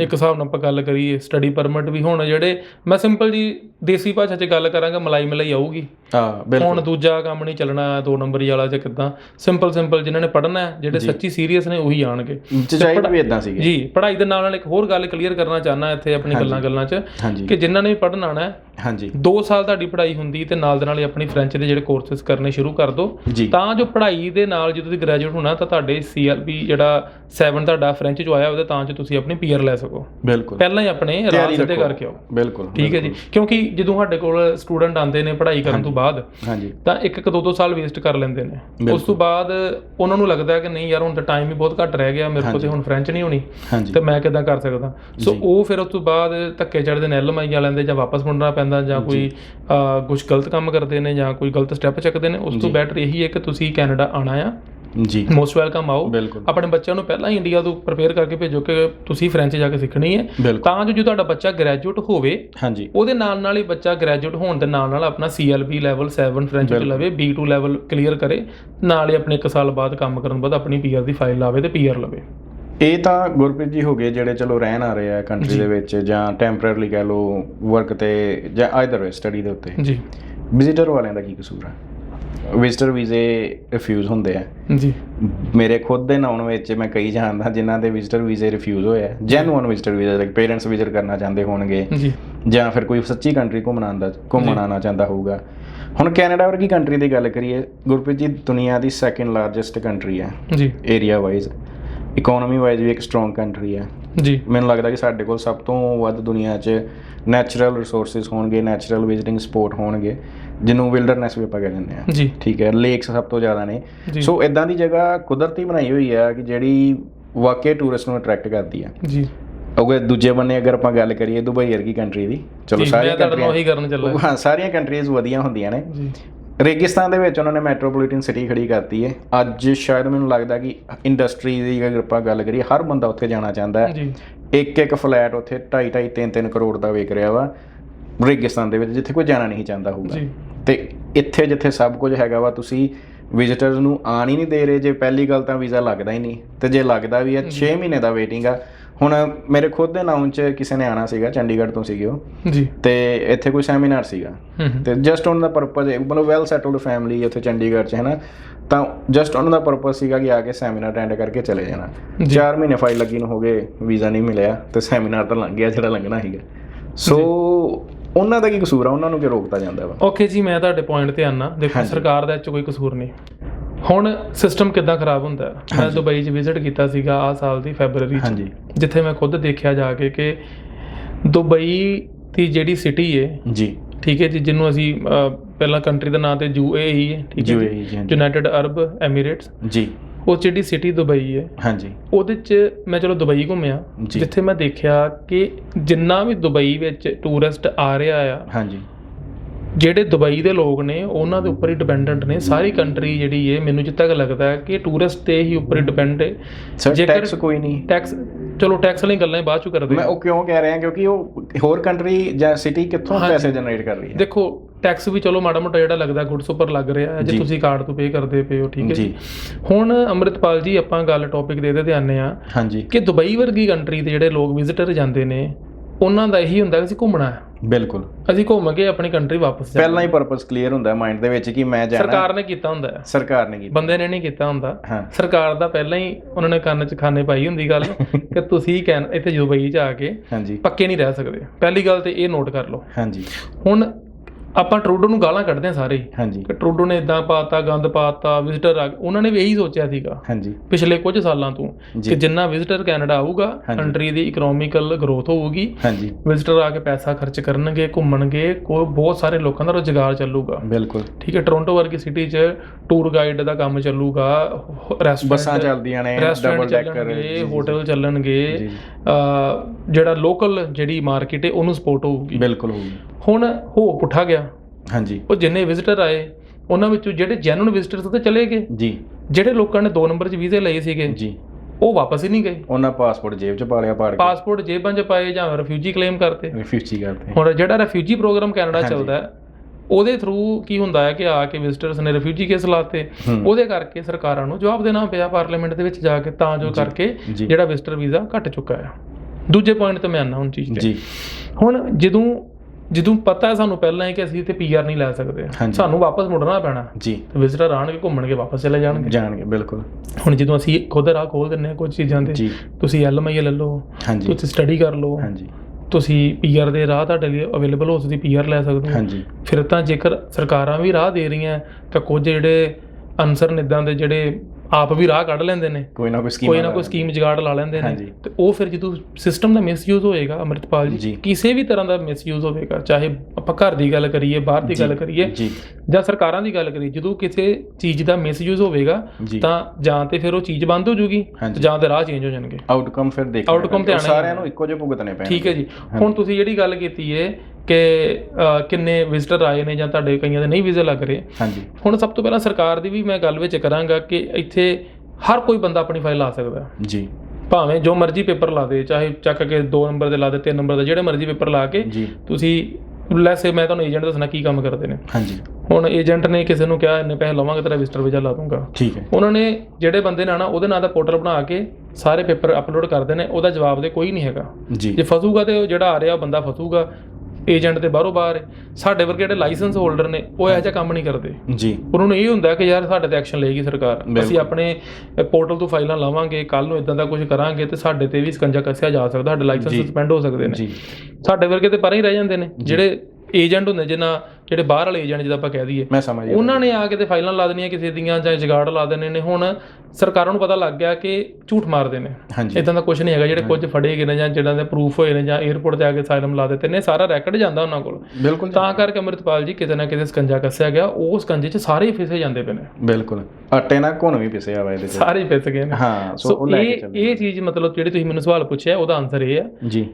ਇੱਕ ਹਿਸਾਬ ਨਾਲ ਆਪਾਂ ਗੱਲ ਕਰੀਏ ਸਟੱਡੀ ਪਰਮਿਟ ਵੀ ਹੁਣ ਜਿਹੜੇ ਮੈਂ ਸਿੰਪਲ ਜੀ ਦੇਸੀ ਭਾਸ਼ਾ 'ਚ ਗੱਲ ਕਰਾਂਗਾ ਮਲਾਈ ਮਲਾਈ ਆਊਗੀ। ਹਾਂ ਬਿਲਕੁਲ। ਹੁਣ ਦੂਜਾ ਕੰਮ ਨਹੀਂ ਚੱਲਣਾ ਦੋ ਨੰਬਰੀ ਵਾਲਾ ਜਾਂ ਕਿਦਾਂ। ਸਿੰਪਲ ਸਿੰਪਲ ਜਿਨ੍ਹਾਂ ਨੇ ਪੜ੍ਹਨਾ ਹੈ ਜਿਹੜੇ ਸੱਚੀ ਸੀਰੀਅਸ ਨੇ ਉਹੀ ਆਣਗੇ ਚਾਹੀਦਾ ਵੀ ਇਦਾਂ ਸੀਗੇ। ਜੀ ਪੜ੍ਹਾਈ ਦੇ ਨਾਲ ਨਾਲ ਇੱਕ ਹੋਰ ਗੱਲ ਕਲੀਅਰ ਕਰਨਾ ਚਾਹਨਾ ਇੱਥੇ ਆਪਣੀ ਗੱਲਾਂ ਗੱਲਾਂ 'ਚ ਕਿ ਜਿਨ੍ਹਾਂ ਨੇ ਪੜ੍ਹਨ ਆਣਾ ਹੈ ਹਾਂਜੀ। 2 ਸਾਲ ਤੁਹਾਡੀ ਪੜ੍ਹਾਈ ਹੁੰਦੀ ਤੇ ਨਾਲ ਦੇ ਨਾਲ ਹੀ ਆਪਣੀ ਫ੍ਰੈਂਚ ਦੇ ਜਿਹੜੇ ਕੋਰਸਸ ਕਰਨੇ ਸ਼ੁਰੂ ਕਰ ਦਿਓ ਜੀ। ਤਾਂ ਜੋ ਪੜ੍ਹਾਈ ਦੇ ਨਾਲ ਜਦੋਂ ਤੁਸੀਂ ਗ੍ਰੈਜੂਏਟ ਹੋਣਾ ਤਾਂ ਤੁਹਾਡੇ ਸੀਐਲਬੀ ਜਿਹੜਾ 7 ਤੁਹਾਡਾ ਫ੍ਰੈਂਚ ਚ ਆਇਆ ਉਹਦੇ ਤਾਂ ਜੋ ਤੁਸੀਂ ਆਪਣੀ ਪੀਆਰ ਲੈ ਸਕੋ। ਬਿਲਕੁਲ। ਪਹਿਲਾਂ ਹੀ ਆਪਣੇ ਰਾਹ ਸਿੱਧੇ ਕਰਕੇ ਆਓ। ਬਿਲਕੁਲ ਠੀਕ ਹੈ ਜੀ। ਕਿਉਂਕਿ ਜਦੋਂ ਸਾਡੇ ਕੋਲ ਸਟੂਡੈਂਟ ਆਉਂਦੇ ਨੇ ਪੜ੍ਹਾਈ ਕਰਨ ਤੋਂ ਬਾਅਦ ਹਾਂਜੀ। ਤਾਂ ਇੱਕ ਇੱਕ ਦੋ ਦੋ ਸਾਲ ਵੇਸਟ ਕਰ ਲੈਂਦੇ ਨੇ। ਉਸ ਤੋਂ ਬਾਅਦ ਉਹਨਾਂ ਨੂੰ ਲੱਗਦਾ ਕਿ ਨਹੀਂ ਯਾਰ ਹੁਣ ਤਾਂ ਟਾਈਮ ਹੀ ਬਹੁਤ ਘੱਟ ਰਹਿ ਗਿਆ ਮੇਰੇ ਕੋਲ ਤੇ ਹੁਣ ਫ੍ਰੈਂਚ ਨਹੀਂ ਹੋਣੀ ਤੇ ਮੈਂ ਕਿਦਾਂ ਕਰ ਸਕਦਾ? ਸੋ ਉਹ ਫਿਰ ਉਸ ਤੋਂ ਬਾਅਦ ਧੱਕੇ ਚੜਦੇ ਨੇ ਐਲਐਮਆਈ ਵਾਲਿਆਂ ਦੇ ਜਾਂ ਵਾਪਸ ਮੁੜਨਾ ਪੈਂਦਾ ਜਾਂ ਕੋਈ ਕੁਝ ਗਲਤ ਕੰਮ ਕਰਦੇ ਨੇ ਜਾਂ ਕੋਈ ਗਲਤ ਸਟੈਪ ਚੱਕਦੇ ਨੇ ਉਸ ਤੋਂ ਬੈਟਰ ਇਹੀ ਹੈ ਕਿ ਤੁਸੀਂ ਕੈਨੇਡਾ ਆਣਾ ਆ ਜੀ। ਮੋਸਟ ਵੈਲਕਮ ਆਓ। ਬਿਲਕੁਲ। ਆਪਣੇ ਬੱਚਿਆਂ ਨੂੰ ਪਹਿਲਾਂ ਹੀ ਇੰਡੀਆ ਤੋਂ ਪ੍ਰਪੇਅਰ ਕਰਕੇ ਭੇਜੋ ਕਿ ਤੁਸੀਂ ਫ੍ਰੈਂਚ ਜਾ ਕੇ ਸਿੱਖਣੀ ਹੈ। ਬਿਲਕੁਲ। ਤਾਂ ਜੋ ਜੋ ਤੁਹਾਡਾ ਬੱਚਾ ਗ੍ਰੈਜੂਏਟ ਹੋਵੇ ਹਾਂਜੀ। ਉਹਦੇ ਨਾਲ ਨਾਲ ਹੀ ਬੱਚਾ ਗ੍ਰੈਜੂਏਟ ਹੋਣ ਦੇ ਨਾਲ ਨਾਲ ਆਪਣਾ CLB ਲੈਵਲ 7 ਫ੍ਰੈਂਚ ਵਿੱਚ ਲਵੇ B2 ਲੈਵਲ ਕਲੀਅਰ ਕਰੇ ਨਾਲ ਹੀ ਆਪਣੇ 1 ਸਾਲ ਬਾਅਦ ਕੰਮ ਕਰਨ ਬਾਅਦ ਆਪਣੀ PR ਦੀ ਫਾਈਲ ਲਾਵੇ ਤੇ PR ਲਵੇ। ਇਹ ਤਾਂ ਗੁਰਪ੍ਰੀਤ ਜੀ ਹੋ ਗਏ ਜਿਹੜੇ ਚਲੋ ਰਹਿਣ ਆ ਰਹੇ ਆ ਕੰਟਰੀ ਦੇ ਵਿੱਚ ਜਾਂ ਟੈਂਪਰੇਰੀ ਕਹਿ ਲਓ ਵਰਕ ਤੇ ਜਾਂ ਆਈਦਰ ਵੇ ਸਟੱਡੀ ਦੇ ਉੱਤੇ। ਜੀ। ਵਿਜ਼ਿਟਰ ਵਾਲਿਆਂ ਦਾ ਕੀ ਕਸੂਰ ਹੈ ਵਿਜ਼ਿਟਰ ਵੀਜ਼ੇ ਰਿਫਿਊਜ਼ ਹੁੰਦੇ ਆ। ਜੀ। ਮੇਰੇ ਖੁਦ ਦੇ ਨਾਉਣ ਵਿੱਚ ਮੈਂ ਕਈ ਜਾਣਦਾ ਜਿਨ੍ਹਾਂ ਦੇ ਵਿਜ਼ਿਟਰ ਵੀਜ਼ੇ ਰਿਫਿਊਜ਼ ਹੋਏ ਆ। Genuine visitor visa like parents visit ਕਰਨਾ ਚਾਹੁੰਦੇ ਹੋਣਗੇ ਜੀ। ਜਾਂ ਫਿਰ ਕੋਈ ਸੱਚੀ ਕੰਟਰੀ ਘੁੰਮਣ ਆਉਂਦਾ ਘੁੰਮਣ ਆਉਣਾ ਚਾਹੁੰਦਾ ਹੋਊਗਾ। ਹੁਣ ਕੈਨੇਡਾ ਵਰਗੀ ਕੰਟਰੀ ਦੀ ਗੱਲ ਕਰੀਏ ਗੁਰਪ੍ਰੀਤ ਜੀ ਦੁਨੀਆ ਦੀ ਸੈਕੰਡ ਲਾਰਜੈਸਟ ਕੰਟਰੀ ਹੈ ਜੀ। ਏਰੀਆ ਵਾਈਜ਼ ਇਕਨੋਮੀ ਵਾਈਜ਼ ਵੀ ਇੱਕ ਸਟਰੋਂਗ ਕੰਟਰੀ ਹੈ ਜੀ। ਮੈਨੂੰ ਲੱਗਦਾ ਕਿ ਸਾਡੇ ਕੋਲ ਸਭ ਤੋਂ ਵੱਧ ਦੁਨੀਆ 'ਚ ਨੈਚੁਰਲ ਰਿਸੋਰਸਸ ਹੋਣਗੇ ਨੈਚੁਰਲ ਵਿਜ਼ਿਟਿੰਗ ਸਪੋਰਟ ਹੋਣਗੇ ਜਿਹਨੂੰ ਵਿਲਡਰਨੈਸ ਵੀ ਆਪਾਂ ਕਹਿ ਦਿੰਦੇ ਆ ਜੀ। ਠੀਕ ਹੈ ਲੇਕਸ ਸਭ ਤੋਂ ਜ਼ਿਆਦਾ ਨੇ। ਸੋ ਇਦਾਂ ਦੀ ਜਗ੍ਹਾ ਕੁਦਰਤੀ ਬਣਾਈ ਹੋਈ ਆ ਕਿ ਜਿਹੜੀ ਵਾਕਈ ਟੂਰਿਸਟ ਨੂੰ ਅਟਰੈਕਟ ਕਰਦੀ ਆ। ਜੀ। ਅਗਰ ਦੂਜੇ ਬੰਨੇ ਅਗਰ ਆਪਾਂ ਗੱਲ ਕਰੀਏ ਦੁਬਈ ਵਰਗੀ ਕੰਟਰੀ ਦੀ। ਚਲੋ ਸਾਰੀਆਂ ਕੰਟਰੀਆਂ ਉਹੀ ਕਰਨ ਚੱਲਾ। ਹਾਂ ਸਾਰੀਆਂ ਕੰਟਰੀਜ਼ ਵਧੀਆ ਹੁੰਦੀਆਂ ਨੇ। ਜੀ। ਰੇਗਿਸਤਾਨ ਦੇ ਵਿੱਚ ਉਹਨਾਂ ਨੇ ਮੈਟਰੋਪੋਲੀਟਨ ਸਿਟੀ ਖੜੀ ਕਰਤੀ ਹੈ। ਅੱਜ ਸ਼ਾਇਦ ਮੈਨੂੰ ਲੱਗਦਾ ਕਿ ਇੰਡਸਟਰੀ ਦੀ ਅਗਰ ਆਪਾਂ ਗੱਲ ਕਰੀਏ ਹਰ ਬੰਦਾ ਉੱਥੇ ਜਾਣਾ ਚਾਹੁੰਦਾ ਹੈ। ਜੀ। ਇੱਕ ਇੱਕ ਫਲੈਟ ਉੱਥੇ 2.5 2.5 3 3 ਕਰੋੜ ਦਾ ਵਿਕ ਰਿਹਾ ਵਾ ਰੇਗਿਸਤਾਨ ਦੇ ਵਿੱਚ ਜਿੱਥੇ ਕੋਈ ਜਾਣਾ ਨਹੀਂ ਚਾਹੁੰਦਾ ਹੋਊਗਾ। ਤੇ ਇੱਥੇ ਜਿੱਥੇ ਸਭ ਕੁਝ ਹੈਗਾ ਵਾ ਤੁਸੀਂ ਵਿਜ਼ਿਟਰਸ ਨੂੰ ਆਣ ਹੀ ਨਹੀਂ ਦੇ ਰਹੇ। ਜੇ ਪਹਿਲੀ ਗੱਲ ਤਾਂ ਵੀਜ਼ਾ ਲੱਗਦਾ ਹੀ ਨਹੀਂ। ਤੇ ਜੇ ਲੱਗਦਾ ਵੀ ਹੈ 6 ਮਹੀਨੇ ਦਾ ਵੇਟਿੰਗ ਆ ਹੁਣ ਮੇਰੇ ਖੁਦ ਦੇ ਨਾਮ 'ਚ ਕਿਸੇ ਨੇ ਆਣਾ ਸੀਗਾ ਚੰਡੀਗੜ੍ਹ ਤੋਂ ਸੀਗੇ ਉਹ। ਜੀ। ਤੇ ਇੱਥੇ ਕੋਈ ਸੈਮੀਨਾਰ ਸੀਗਾ। ਤੇ ਜਸਟ ਉਹਨਾਂ ਦਾ ਪਰਪਸ ਮਤਲਬ ਵੈਲ ਸੈਟਲਡ ਫੈਮਿਲੀ ਉੱਥੇ ਚੰਡੀਗੜ੍ਹ 'ਚ ਹੈ ਨਾ ਤਾਂ ਜਸਟ ਉਹਨਾਂ ਦਾ ਪਰਪਸ ਸੀਗਾ ਕਿ ਆ ਕੇ ਸੈਮੀਨਾਰ ਅਟੈਂਡ ਕਰਕੇ ਚਲੇ ਜਾਣਾ। ਜੀ। 4 ਮਹੀਨੇ ਫਾਈਲ ਲੱਗੀ ਨੂੰ ਹੋ ਗਏ ਵੀਜ਼ਾ ਨਹੀਂ ਮਿਲਿਆ ਤੇ ਸੈਮੀਨਾਰ ਤਾਂ ਲੰਘ ਗਿਆ ਜਿਹੜਾ ਲੰਘਣਾ ਸੀਗਾ। ਸੋ ਉਹਨਾਂ ਦਾ ਕੀ ਕਸੂਰ ਆ? ਉਹਨਾਂ ਨੂੰ ਕਿ ਰੋਕਤਾ ਜਾਂਦਾ ਵਾ? ਓਕੇ ਜੀ ਮੈਂ ਤੁਹਾਡੇ ਪੁਆਇੰਟ ਤੇ ਆਨਾ। ਦੇਖੋ ਸਰਕਾਰ ਦਾ ਇਹ 'ਚ ਕੋਈ ਕਸੂਰ ਨਹੀਂ। ਹੁਣ ਸਿਸਟਮ ਕਿੱਦਾਂ ਖਰਾਬ ਹੁੰਦਾ? ਹੈ ਮੈਂ ਦੁਬਈ 'ਚ ਵਿਜ਼ਿਟ ਕੀਤਾ ਸੀਗਾ ਆ ਸਾਲ ਦੀ ਫੈਬਰੂਰੀ 'ਚ। ਹਾਂਜੀ। ਜਿੱਥੇ ਮੈਂ ਖੁਦ ਦੇਖਿਆ ਜਾ ਕੇ ਕਿ ਦੁਬਈ ਦੀ ਜਿਹੜੀ ਸਿਟੀ ਹੈ ਜੀ। ਠੀਕ ਹੈ ਜੀ ਜਿਹਨੂੰ ਅਸੀਂ ਪਹਿਲਾਂ ਕੰਟਰੀ ਦਾ ਨਾਮ ਤੇ ਯੂਏਈ ਹੈ ਠੀਕ ਹੈ। ਯੂਨਾਈਟਿਡ ਅਰਬ ਐਮੀਰੇਟਸ ਜੀ ਉਹ ਜਿਹੜੀ ਸਿਟੀ ਦੁਬਈ ਹੈ ਹਾਂਜੀ। ਉਹਦੇ 'ਚ ਮੈਂ ਚਲੋ ਦੁਬਈ ਘੁੰਮਿਆ। ਜਿੱਥੇ ਮੈਂ ਦੇਖਿਆ ਕਿ ਜਿੰਨਾ ਵੀ ਦੁਬਈ ਵਿੱਚ ਟੂਰਿਸਟ ਆ ਰਿਹਾ ਆ ਹਾਂਜੀ। ਜਿਹੜੇ ਦੁਬਈ ਦੇ ਲੋਕ ਨੇ ਉਹਨਾਂ ਦੇ ਉੱਪਰ ਹੀ ਡਿਪੈਂਡੈਂਟ ਨੇ। ਸਾਰੀ ਕੰਟਰੀ ਜਿਹੜੀ ਹੈ ਮੈਨੂੰ ਜਿੱਥੇ ਤੱਕ ਲੱਗਦਾ ਹੈ ਕਿ ਟੂਰਿਸਟ ਤੇ ਹੀ ਉੱਪਰ ਹੀ ਡਿਪੈਂਡ ਹੈ। ਜੇਕਰ- ਟੈਕਸ ਕੋਈ ਨਹੀਂ। ਟੈਕਸ ਚਲੋ ਟੈਕਸ ਵਾਲੀਆਂ ਗੱਲਾਂ ਬਾਅਦ ਚ ਕਰਦੇ ਮੈਂ ਉਹ ਕਿਉਂ ਕਹਿ ਰਿਹਾ ਕਿਉਂਕਿ ਉਹ ਹੋਰ ਕੰਟਰੀ ਜਾਂ ਸਿਟੀ ਕਿੱਥੋਂ। ਪੈਸੇ ਜਨਰੇਟ ਕਰ ਰਹੀ ਹੈ? ਦੇਖੋ ਟੈਕਸ ਵੀ ਚਲੋ ਮਾੜਾ ਮੋਟਾ ਜਿਹੜਾ ਲੱਗਦਾ ਗੁੱਡਸ ਉੱਪਰ ਲੱਗ ਰਿਹਾ ਜੇ। ਤੁਸੀਂ ਕਾਰਡ ਤੋਂ ਪੇ ਕਰਦੇ ਪਏ ਹੋ ਠੀਕ ਹੈ ਜੀ। ਹੁਣ ਅੰਮ੍ਰਿਤਪਾਲ ਜੀ ਆਪਾਂ ਗੱਲ ਟੌਪਿਕ ਦੇ ਦੇ ਆਨੇ ਆ ਹਾਂਜੀ। ਕਿ ਦੁਬਈ ਵਰਗੀ ਕੰਟਰੀ ਦੇ ਜਿਹੜੇ ਲੋਕ ਵਿਜ਼ਿਟਰ ਜਾਂਦੇ ਨੇ ਉਹਨਾਂ ਦਾ ਇਹੀ ਹੁੰਦਾ ਕਿ ਅਸੀਂ ਘੁੰਮਣਾ ਹੈ। ਬਿਲਕੁਲ। ਅਸੀਂ ਘੁੰਮ ਕੇ ਆਪਣੀ ਕੰਟਰੀ ਵਾਪਸ ਜਾਣਾ। ਪਹਿਲਾਂ ਹੀ ਪਰਪਸ ਕਲੀਅਰ ਹੁੰਦਾ ਮਾਈਂਡ ਦੇ ਵਿੱਚ ਕਿ ਮੈਂ ਜਾਣਾ। ਸਰਕਾਰ ਨੇ ਕੀਤਾ ਹੁੰਦਾ ਹੈ। ਸਰਕਾਰ ਨੇ ਕੀਤਾ। ਬੰਦੇ ਨੇ ਨਹੀਂ ਕੀਤਾ ਹੁੰਦਾ। ਹਾਂ। ਸਰਕਾਰ ਦਾ ਪਹਿਲਾਂ ਹੀ ਉਹਨਾਂ ਨੇ ਕੰਨ 'ਚ ਖਾਨੇ ਪਾਈ ਹੁੰਦੀ ਗੱਲ ਕਿ ਤੁਸੀਂ ਕੈਨ ਇੱਥੇ ਦੁਬਈ 'ਚ ਆ ਕੇ ਹਾਂਜੀ। ਪੱਕੇ ਨਹੀਂ ਰਹਿ ਸਕਦੇ। ਪਹਿਲੀ ਗੱਲ ਤੇ ਇਹ ਨੋਟ ਕਰ ਲਓ। ਹਾਂਜੀ। ਹੁਣ ਆਪਾਂ ਟਰੂਡੋ ਨੂੰ ਗਾਲਾਂ ਕੱਢਦੇ ਹਾਂ ਸਾਰੇ ਹਾਂਜੀ। ਕਿ ਟਰੂਡੋ ਨੇ ਇਦਾਂ ਪਾਤਾ ਗੰਦ ਪਾਤਾ ਵਿਜ਼ਿਟਰ ਆ। ਉਹਨਾਂ ਨੇ ਵੀ ਇਹੀ ਸੋਚਿਆ ਸੀਗਾ ਹਾਂਜੀ। ਪਿਛਲੇ ਕੁਝ ਸਾਲਾਂ ਤੋਂ। ਕਿ ਜਿੰਨਾ ਵਿਜ਼ਿਟਰ ਕੈਨੇਡਾ ਆਊਗਾ। ਕੰਟਰੀ ਦੀ ਇਕਨੋਮਿਕਲ ਗਰੋਥ ਹੋਊਗੀ। ਹਾਂਜੀ। ਵਿਜ਼ਿਟਰ ਆ ਕੇ ਪੈਸਾ ਖਰਚ ਕਰਨਗੇ ਘੁੰਮਣਗੇ ਕੋਈ ਬਹੁਤ ਸਾਰੇ ਲੋਕਾਂ ਦਾ ਰੋਜ਼ਗਾਰ ਚੱਲੂਗਾ। ਬਿਲਕੁਲ। ਠੀਕ ਹੈ ਟੋਰਾਂਟੋ ਵਰਗੀ ਸਿਟੀ 'ਚ ਟੂਰ ਗਾਈਡ ਦਾ ਕੰਮ ਚੱਲੂਗਾ ਰੈਸਟੋਰੈਂਟ ਬੱਸਾਂ ਚੱਲਦੀਆਂ ਨੇ ਡਬਲ ਡੈਕਰ ਹੋਟਲ ਚੱਲਣਗੇ ਜਿਹੜਾ ਲੋਕਲ ਜਿਹੜੀ ਮਾਰਕੀਟ ਹੈ ਉਹਨੂੰ ਸਪੋਰਟ ਹੋਊਗੀ। ਬਿਲਕੁਲ ਹੋਊਗੀ। ਹੁਣ ਹੋ ਪੁੱਠਾ ਗਿਆ। ਹਾਂਜੀ। ਉਹ ਜਿੰਨੇ ਵਿਜ਼ਿਟਰ ਆਏ ਉਹਨਾਂ ਵਿੱਚੋਂ ਜਿਹੜੇ ਜੈਨੂਨ ਵਿਜ਼ਿਟਰਸ ਤੇ ਚਲੇ ਗਏ। ਜੀ। ਜਿਹੜੇ ਲੋਕਾਂ ਨੇ 2 ਨੰਬਰ 'ਚ ਵੀਜ਼ੇ ਲਏ ਸੀਗੇ ਜੀ। ਉਹ ਵਾਪਸ ਹੀ ਨਹੀਂ ਗਏ। ਉਹਨਾਂ ਪਾਸਪੋਰਟ ਜੇਬ 'ਚ ਪਾ ਲਿਆ ਪਾੜ ਕੇ। ਪਾਸਪੋਰਟ ਜੇਬਾਂ 'ਚ ਪਾਏ ਜਾਂ ਰਿਫਿਊਜੀ ਕਲੇਮ ਕਰਤੇ। ਰਿਫਿਊਜੀ ਕਰਦੇ ਹੁਣ ਜਿਹੜਾ ਰਿਫਿਊਜੀ ਪ੍ਰੋਗਰਾਮ ਕੈਨੇਡਾ। ਚੱਲਦਾ ਹੈ ਉਹਦੇ ਥਰੂ ਕੀ ਹੁੰਦਾ ਹੈ ਕਿ ਆ ਕੇ ਵਿਜ਼ਟਰਸ ਨੇ ਰਿਫਿਊਜੀ ਕੇਸ ਲਾਤੇ। ਉਹਦੇ ਕਰਕੇ ਸਰਕਾਰਾਂ ਨੂੰ ਜਵਾਬ ਦੇਣਾ ਪਿਆ ਪਾਰਲੀਮੈਂਟ ਦੇ ਵਿੱਚ ਜਾ ਕੇ ਤਾਂ ਜੋ ਕਰਕੇ ਜਿਹੜਾ ਵਿਜ਼ਟਰ ਵੀਜ਼ਾ ਘਟ ਚੁੱਕਾ ਹੈ ਦੂਜੇ ਪੁਆਇੰਟ ਤੇ ਮੈਂ ਆਨਾ ਹੁਣ ਚੀਜ਼ ਤੇ। ਜੀ। ਹੁਣ ਜਦੋਂ ਜਦੋਂ ਪਤਾ ਹੈ ਸਾਨੂੰ ਪਹਿਲਾਂ ਹੀ ਕਿ ਅਸੀਂ ਇੱਥੇ ਪੀਆਰ ਨਹੀਂ ਲੈ ਸਕਦੇ। ਹਾਂਜੀ। ਸਾਨੂੰ ਵਾਪਸ ਮੁੜਨਾ ਪੈਣਾ। ਜੀ। ਵਿਜ਼ਟਰ ਆਣਗੇ ਘੁੰਮਣਗੇ ਵਾਪਸ ਚਲੇ ਜਾਣਗੇ। ਜਾਣਗੇ ਬਿਲਕੁਲ। ਹੁਣ ਜਦੋਂ ਅਸੀਂ ਖੁਦ ਰਾਹ ਖੋਲ ਦਿੰਨੇ ਆ ਕੁਝ ਚੀਜ਼ਾਂ ਤੇ ਜੀ। ਤੁਸੀਂ ਐਲਐਮਆਈ ਲੈ ਲਓ ਹਾਂਜੀ। ਤੁਸੀਂ ਸਟੱਡੀ ਕਰ ਲਓ ਹਾਂਜੀ। ਤੁਸੀਂ ਪੀਆਰ ਦੇ ਰਾਹ ਤੁਹਾਡੇ ਲਈ ਅਵੇਲੇਬਲ ਹੋ ਸਕਦੀ ਪੀਆਰ ਲੈ ਸਕਦੇ ਹੋ। ਹਾਂਜੀ। ਫਿਰ ਤਾਂ ਜੇਕਰ ਸਰਕਾਰਾਂ ਵੀ ਰਾਹ ਦੇ ਰਹੀਆਂ ਤਾਂ ਕੁਝ ਜਿਹੜੇ ਅਨਸਰ ਨਿਦਾਂ ਦੇ ਜਿਹੜੇ ਆਪ ਵੀ ਰਾਹ ਕੱਢ ਲੈਂਦੇ ਨੇ। ਕੋਈ ਨਾ ਕੋਈ ਸਕੀਮ ਕੋਈ ਨਾ ਕੋਈ ਸਕੀਮ ਜਗਾੜ ਲਾ ਲੈਂਦੇ ਨੇ। ਤੇ ਉਹ ਫਿਰ ਜਦੋਂ ਸਿਸਟਮ ਦਾ ਮਿਸਯੂਜ਼ ਹੋਏਗਾ ਅਮਰਿਤਪਾਲ ਜੀ। ਕਿਸੇ ਵੀ ਤਰ੍ਹਾਂ ਦਾ ਮਿਸਯੂਜ਼ ਹੋਵੇਗਾ ਚਾਹੇ ਆਪਾਂ ਘਰ ਦੀ ਗੱਲ ਕਰੀਏ ਬਾਹਰ ਦੀ ਗੱਲ ਕਰੀਏ ਜੀ। ਸਰਕਾਰਾਂ ਦੀ ਗੱਲ ਕਰੀਏ ਜਦੋਂ ਕਿਸੇ ਚੀਜ਼ ਦਾ ਮਿਸਯੂਜ਼ ਹੋਵੇਗਾ ਤਾਂ ਜਾਂ ਤੇ ਫਿਰ ਉਹ ਚੀਜ਼ ਬੰਦ ਹੋ ਜੂਗੀ। ਜਾਂ ਤੇ ਰਾਹ ਚੇਂਜ ਹੋ ਜਾਣਗੇ। ਆਊਟਕਮ ਫਿਰ ਦੇਖ Outcome ਤੇ ਆਉਣਾ ਹੀ ਸਾਰਿਆਂ ਨੂੰ ਇੱਕੋ ਜਿਹੇ ਭੁਗਤਣੇ ਪੈਣਗੇ। ਠੀਕ ਹੈ ਜੀ। ਹੁਣ ਤੁਸੀਂ ਜਿਹੜੀ ਗੱਲ ਕੀਤੀ ਹੈ ਕਿ ਕਿੰਨੇ ਵਿਜ਼ਟਰ ਆਏ ਨੇ ਜਾਂ ਤੁਹਾਡੇ ਕਈਆਂ ਦੇ ਨਹੀਂ ਵੀਜ਼ੇ ਲੱਗ ਰਹੇ। ਹਾਂਜੀ। ਹੁਣ ਸਭ ਤੋਂ ਪਹਿਲਾਂ ਸਰਕਾਰ ਦੀ ਵੀ ਮੈਂ ਗੱਲ ਵਿੱਚ ਕਰਾਂਗਾ ਕਿ ਇੱਥੇ ਹਰ ਕੋਈ ਬੰਦਾ ਆਪਣੀ ਫਾਈਲ ਲਾ ਸਕਦਾ। ਜੀ। ਭਾਵੇਂ ਜੋ ਮਰਜ਼ੀ ਪੇਪਰ ਲਾ ਦੇ ਚਾਹੇ ਚੱਕ ਕੇ 2 ਨੰਬਰ ਦੇ ਲਾ ਦੇ 3 ਨੰਬਰ ਦੇ ਜਿਹੜੇ ਮਰਜ਼ੀ ਪੇਪਰ ਲਾ ਕੇ ਤੁਸੀਂ ਲੈਸੇ ਮੈਂ ਤੁਹਾਨੂੰ ਏਜੰਟ ਦੱਸਣਾ ਕੀ ਕੰਮ ਕਰਦੇ ਨੇ। ਹਾਂਜੀ। ਹੁਣ ਏਜੰਟ ਨੇ ਕਿਸੇ ਨੂੰ ਕਿਹਾ ਇੰਨੇ ਪੈਸੇ ਲਵਾਂਗੇ ਤੇਰਾ ਵਿਜ਼ਟਰ ਵੀਜ਼ਾ ਲਾ ਦੂੰਗਾ। ਠੀਕ ਹੈ। ਉਹਨਾਂ ਨੇ ਜਿਹੜੇ ਬੰਦੇ ਨੇ ਨਾ ਉਹਦੇ ਨਾਂ ਦਾ ਪੋਰਟਲ ਬਣਾ ਕੇ ਸਾਰੇ ਪੇਪਰ ਅਪਲੋਡ ਕਰਦੇ ਨੇ ਉਹਦਾ ਜਵਾਬ ਦੇ ਕੋਈ ਨਹੀਂ ਹੈਗਾ। ਜੀ। ਜੇ ਫਸੂਗਾ ਤੇ ਉਹ ਜਿਹੜਾ ਆ ਰਿਹਾ ਉਹ ਬੰਦਾ ਫਸੂਗਾ। ਏਜੰਟ ਤੇ ਬਾਹਰੋਂ ਬਾਹਰ ਹੈ। ਸਾਡੇ ਵਰਗੇ ਜਿਹੜੇ ਲਾਇਸੈਂਸ ਹੋਲਡਰ ਨੇ ਉਹ ਇਹੋ ਜਿਹਾ ਕੰਮ ਨਹੀਂ ਕਰਦੇ। ਜੀ। ਉਹਨਾਂ ਨੂੰ ਇਹ ਹੁੰਦਾ ਕਿ ਯਾਰ ਸਾਡੇ ਤੇ ਐਕਸ਼ਨ ਲਏਗੀ ਸਰਕਾਰ। ਅਸੀਂ ਆਪਣੇ ਪੋਰਟਲ ਤੋਂ ਫਾਈਲਾਂ ਲਾਵਾਂਗੇ ਕੱਲ ਨੂੰ ਇਦਾਂ ਦਾ ਕੁਝ ਕਰਾਂਗੇ ਤੇ ਸਾਡੇ ਤੇ ਵੀ ਸਕੰਜਾ ਕੱਸਿਆ ਜਾ ਸਕਦਾ ਸਾਡੇ ਲਾਇਸੈਂਸ। ਸਸਪੈਂਡ ਹੋ ਸਕਦੇ ਨੇ। ਜੀ। ਸਾਡੇ ਵਰਗੇ ਤੇ ਪਰਾਂ ਹੀ ਰਹਿ ਜਾਂਦੇ ਨੇ ਜਿਹੜੇ ਏਜੰਟ ਹੁੰਦੇ ਜਿਨ੍ਹਾਂ ਜਿਹੜੇ ਬਾਹਰ ਵਾਲੇ ਏਜੰਟ ਜਿਹਦਾ ਆਪਾਂ ਕਹਿ ਦਈਏ ਮੈਂ ਸਮਝ ਗਿਆ। ਉਹਨਾਂ ਨੇ ਆ ਕੇ ਤੇ ਫਾਈਲਾਂ ਲਾ ਦੇਣੀਆਂ ਕਿਸੇ ਦੀਆਂ ਜਾਂ ਜਗਾੜ ਲਾ ਦੇਣੇ ਨੇ। ਹੁਣ ਸਰਕਾਰਾਂ ਨੂੰ ਪਤਾ ਲੱਗ ਗਿਆ ਕਿ ਝੂਠ ਮਾਰਦੇ ਨੇ। ਇਦਾਂ ਦਾ ਕੁਝ ਨਹੀਂ ਹੈਗਾ ਜਿਹੜੇ ਕੁਝ ਫੜੇ ਗਏ ਨੇ ਜਾਂ ਜਿਹੜਾ ਦੇ ਪ੍ਰੂਫ ਹੋਏ ਨੇ ਜਾਂ 에어ਪੋਰਟ ਤੇ ਆ ਕੇ ਸਾਇਲਮ ਲਾ ਦਿੱਤੇ ਨੇ ਸਾਰਾ ਰੈਕਡ ਜਾਂਦਾ ਉਹਨਾਂ ਕੋਲ। ਬਿਲਕੁਲ ਤਾਂ ਕਰਕੇ ਅਮਰਿਤਪਾਲ ਜੀ ਕਿਤੇ ਨਾ ਕਿਤੇ ਸਕੰਜਾ ਕੱਸਿਆ ਗਿਆ ਉਹ ਸਕੰਜੇ 'ਚ ਸਾਰੇ ਹੀ ਫਸੇ ਜਾਂਦੇ ਪਏ ਨੇ। ਬਿਲਕੁਲ। ਆਟੇ ਨਾਲ ਘੁਣ ਵੀ ਪਿਸਿਆ ਵਾ ਇਹਦੇ ਚ। ਸਾਰੇ ਫਸ ਗਏ ਨੇ। ਹਾਂ ਸੋ ਉਹ ਲੈ ਕੇ ਇਹ ਚੱਲਦੇ ਇਹ ਚੀਜ਼ ਮਤਲਬ ਜਿਹੜੀ ਤੁਸੀਂ ਮੈਨੂੰ ਸਵਾਲ ਪੁੱਛਿਆ ਉਹਦਾ ਆਨਸਰ ਇਹ ਹੈ ਜੀ।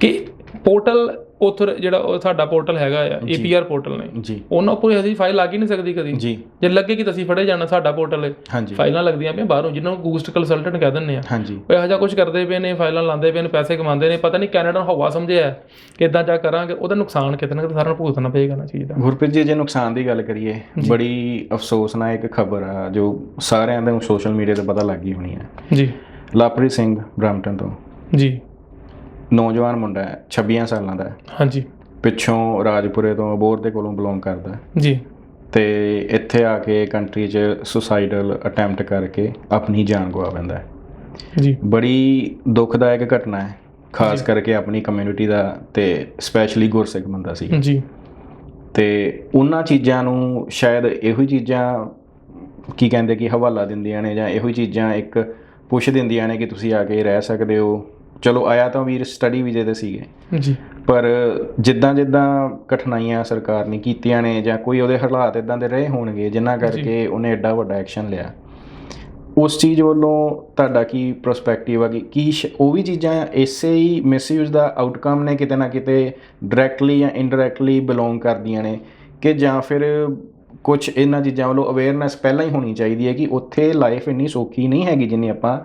ਕਿ ਪੋਰਟਲ ਉਥਰ ਜਿਹੜਾ ਸਾਡਾ ਪੋਰਟਲ ਹੈਗਾ ਆ ਏਪੀਆਰ ਪੋਰਟਲ ਨੇ। ਜੀ। ਉਹਨਾਂ ਉੱਪਰ ਅਸੀਂ ਫਾਈਲ ਲੱਗ ਹੀ ਨਹੀਂ ਸਕਦੀ ਕਦੀ। ਜੀ। ਜੇ ਲੱਗੇ ਕਿ ਤੁਸੀਂ ਫੜੇ ਜਾਣਾ ਸਾਡਾ ਪੋਰਟਲ ਹੈ ਫਾਈਲਾਂ ਲੱਗਦੀਆਂ ਪਈਆਂ ਬਾਹਰੋਂ ਜਿਨ੍ਹਾਂ ਨੂੰ ਗੂਸਟ ਕੰਸਲਟੈਂਟ ਕਹਿ ਦਿੰਦੇ ਆ। ਹਾਂਜੀ। ਉਹ ਇਹੋ ਜਿਹਾ ਕੁਝ ਕਰਦੇ ਪਏ ਨੇ ਫਾਈਲਾਂ ਲਾਉਂਦੇ ਪਏ ਨੇ ਪੈਸੇ ਕਮਾਉਂਦੇ ਨੇ। ਪਤਾ ਨਹੀਂ ਕੈਨੇਡਾ ਨੂੰ ਹਵਾ ਸਮਝਿਆ ਕਿ ਇਦਾਂ ਜਾ ਕਰਾਂਗੇ ਉਹਦਾ ਨੁਕਸਾਨ ਕਿਤੇ ਨਾ ਕਿਤੇ ਸਾਰਿਆਂ ਨੂੰ ਭੁਗਤਣਾ ਪਏਗਾ ਨਾ ਚੀਜ਼ ਦਾ। ਗੁਰਪ੍ਰੀਤ ਜੀ ਜੇ ਨੁਕਸਾਨ ਦੀ ਗੱਲ ਕਰੀਏ ਬੜੀ ਅਫਸੋਸਨਾਕ ਖਬਰ ਆ ਜੋ ਸਾਰਿਆਂ ਨੂੰ ਸੋਸ਼ਲ ਮੀਡੀਆ ਤੇ ਪਤਾ ਲੱਗ ਗਈ ਹੋਣੀ ਹੈ ਜੀ। ਲਵਪ੍ਰੀਤ ਸਿੰਘ ਬ੍ਰੈਂਪਟਨ ਤੋਂ। ਜੀ। ਨੌਜਵਾਨ ਮੁੰਡਾ ਹੈ 26 ਸਾਲਾਂ ਦਾ ਹੈ। ਹਾਂਜੀ। ਪਿੱਛੋਂ ਰਾਜਪੁਰੇ ਤੋਂ ਅਬੋਰ ਦੇ ਕੋਲੋਂ ਬਿਲੋਂਗ ਕਰਦਾ ਹੈ। ਜੀ। ਤੇ ਇੱਥੇ ਆ ਕੇ ਕੰਟਰੀ 'ਚ ਸੁਸਾਈਡਲ ਅਟੈਂਪਟ ਕਰਕੇ ਆਪਣੀ ਜਾਨ ਗਵਾ ਬੈਂਦਾ ਹੈ। ਜੀ। ਬੜੀ ਦੁਖਦਾਇਕ ਘਟਨਾ ਹੈ ਖਾਸ ਕਰਕੇ ਆਪਣੀ ਕਮਿਊਨਿਟੀ ਦਾ ਤੇ ਸਪੈਸ਼ਲੀ ਗੁਰਸਿੱਖ ਬੰਦਾ ਸੀ। ਜੀ। ਤੇ ਉਹਨਾਂ ਚੀਜ਼ਾਂ ਨੂੰ ਸ਼ਾਇਦ ਇਹੋ ਹੀ ਚੀਜ਼ਾਂ ਕੀ ਕਹਿੰਦੇ ਕਿ ਹਵਾਲਾ ਦਿੰਦੀਆਂ ਨੇ ਜਾਂ ਇਹੋ ਹੀ ਚੀਜ਼ਾਂ ਇੱਕ ਪੁਸ਼ ਦਿੰਦੀਆਂ ਨੇ ਕਿ ਤੁਸੀਂ ਆ ਕੇ ਰਹਿ ਸਕਦੇ ਹੋ। ਚਲੋ ਆਇਆ ਤਾਂ ਵੀਰ ਸਟੱਡੀ ਵੀਜ਼ੇ ਤੇ ਸੀਗੇ। ਜੀ। ਪਰ ਜਿੱਦਾਂ ਜਿੱਦਾਂ ਕਠਿਨਾਈਆਂ ਸਰਕਾਰ ਨੇ ਕੀਤੀਆਂ ਨੇ ਜਾਂ ਕੋਈ ਉਹਦੇ ਹਾਲਾਤ ਇਦਾਂ ਦੇ ਰਹੇ ਹੋਣਗੇ ਜਿਨ੍ਹਾਂ ਕਰਕੇ ਉਹਨੇ ਐਡਾ ਵੱਡਾ ਐਕਸ਼ਨ ਲਿਆ। ਉਸ ਚੀਜ਼ ਵੱਲੋਂ ਤੁਹਾਡਾ ਕੀ ਪ੍ਰਸਪੈਕਟਿਵ ਆ ਕਿ ਕੀ ਉਹ ਵੀ ਚੀਜ਼ਾਂ ਇਸੇ ਹੀ ਮਿਸਯੂਜ਼ ਦਾ ਆਊਟਕਮ ਨੇ ਕਿਤੇ ਨਾ ਕਿਤੇ ਡਾਇਰੈਕਟਲੀ ਜਾਂ ਇਨਡਾਇਰੈਕਟਲੀ ਬਿਲੋਂਗ ਕਰਦੀਆਂ ਨੇ ਕਿ ਜਾਂ ਫਿਰ ਕੁਝ ਇਹਨਾਂ ਚੀਜ਼ਾਂ ਵੱਲੋਂ ਅਵੇਅਰਨੈਸ ਪਹਿਲਾਂ ਹੀ ਹੋਣੀ ਚਾਹੀਦੀ ਹੈ ਕਿ ਉੱਥੇ ਲਾਈਫ ਇੰਨੀ ਸੌਖੀ ਨਹੀਂ ਹੈਗੀ ਜਿੰਨੀ ਆਪਾਂ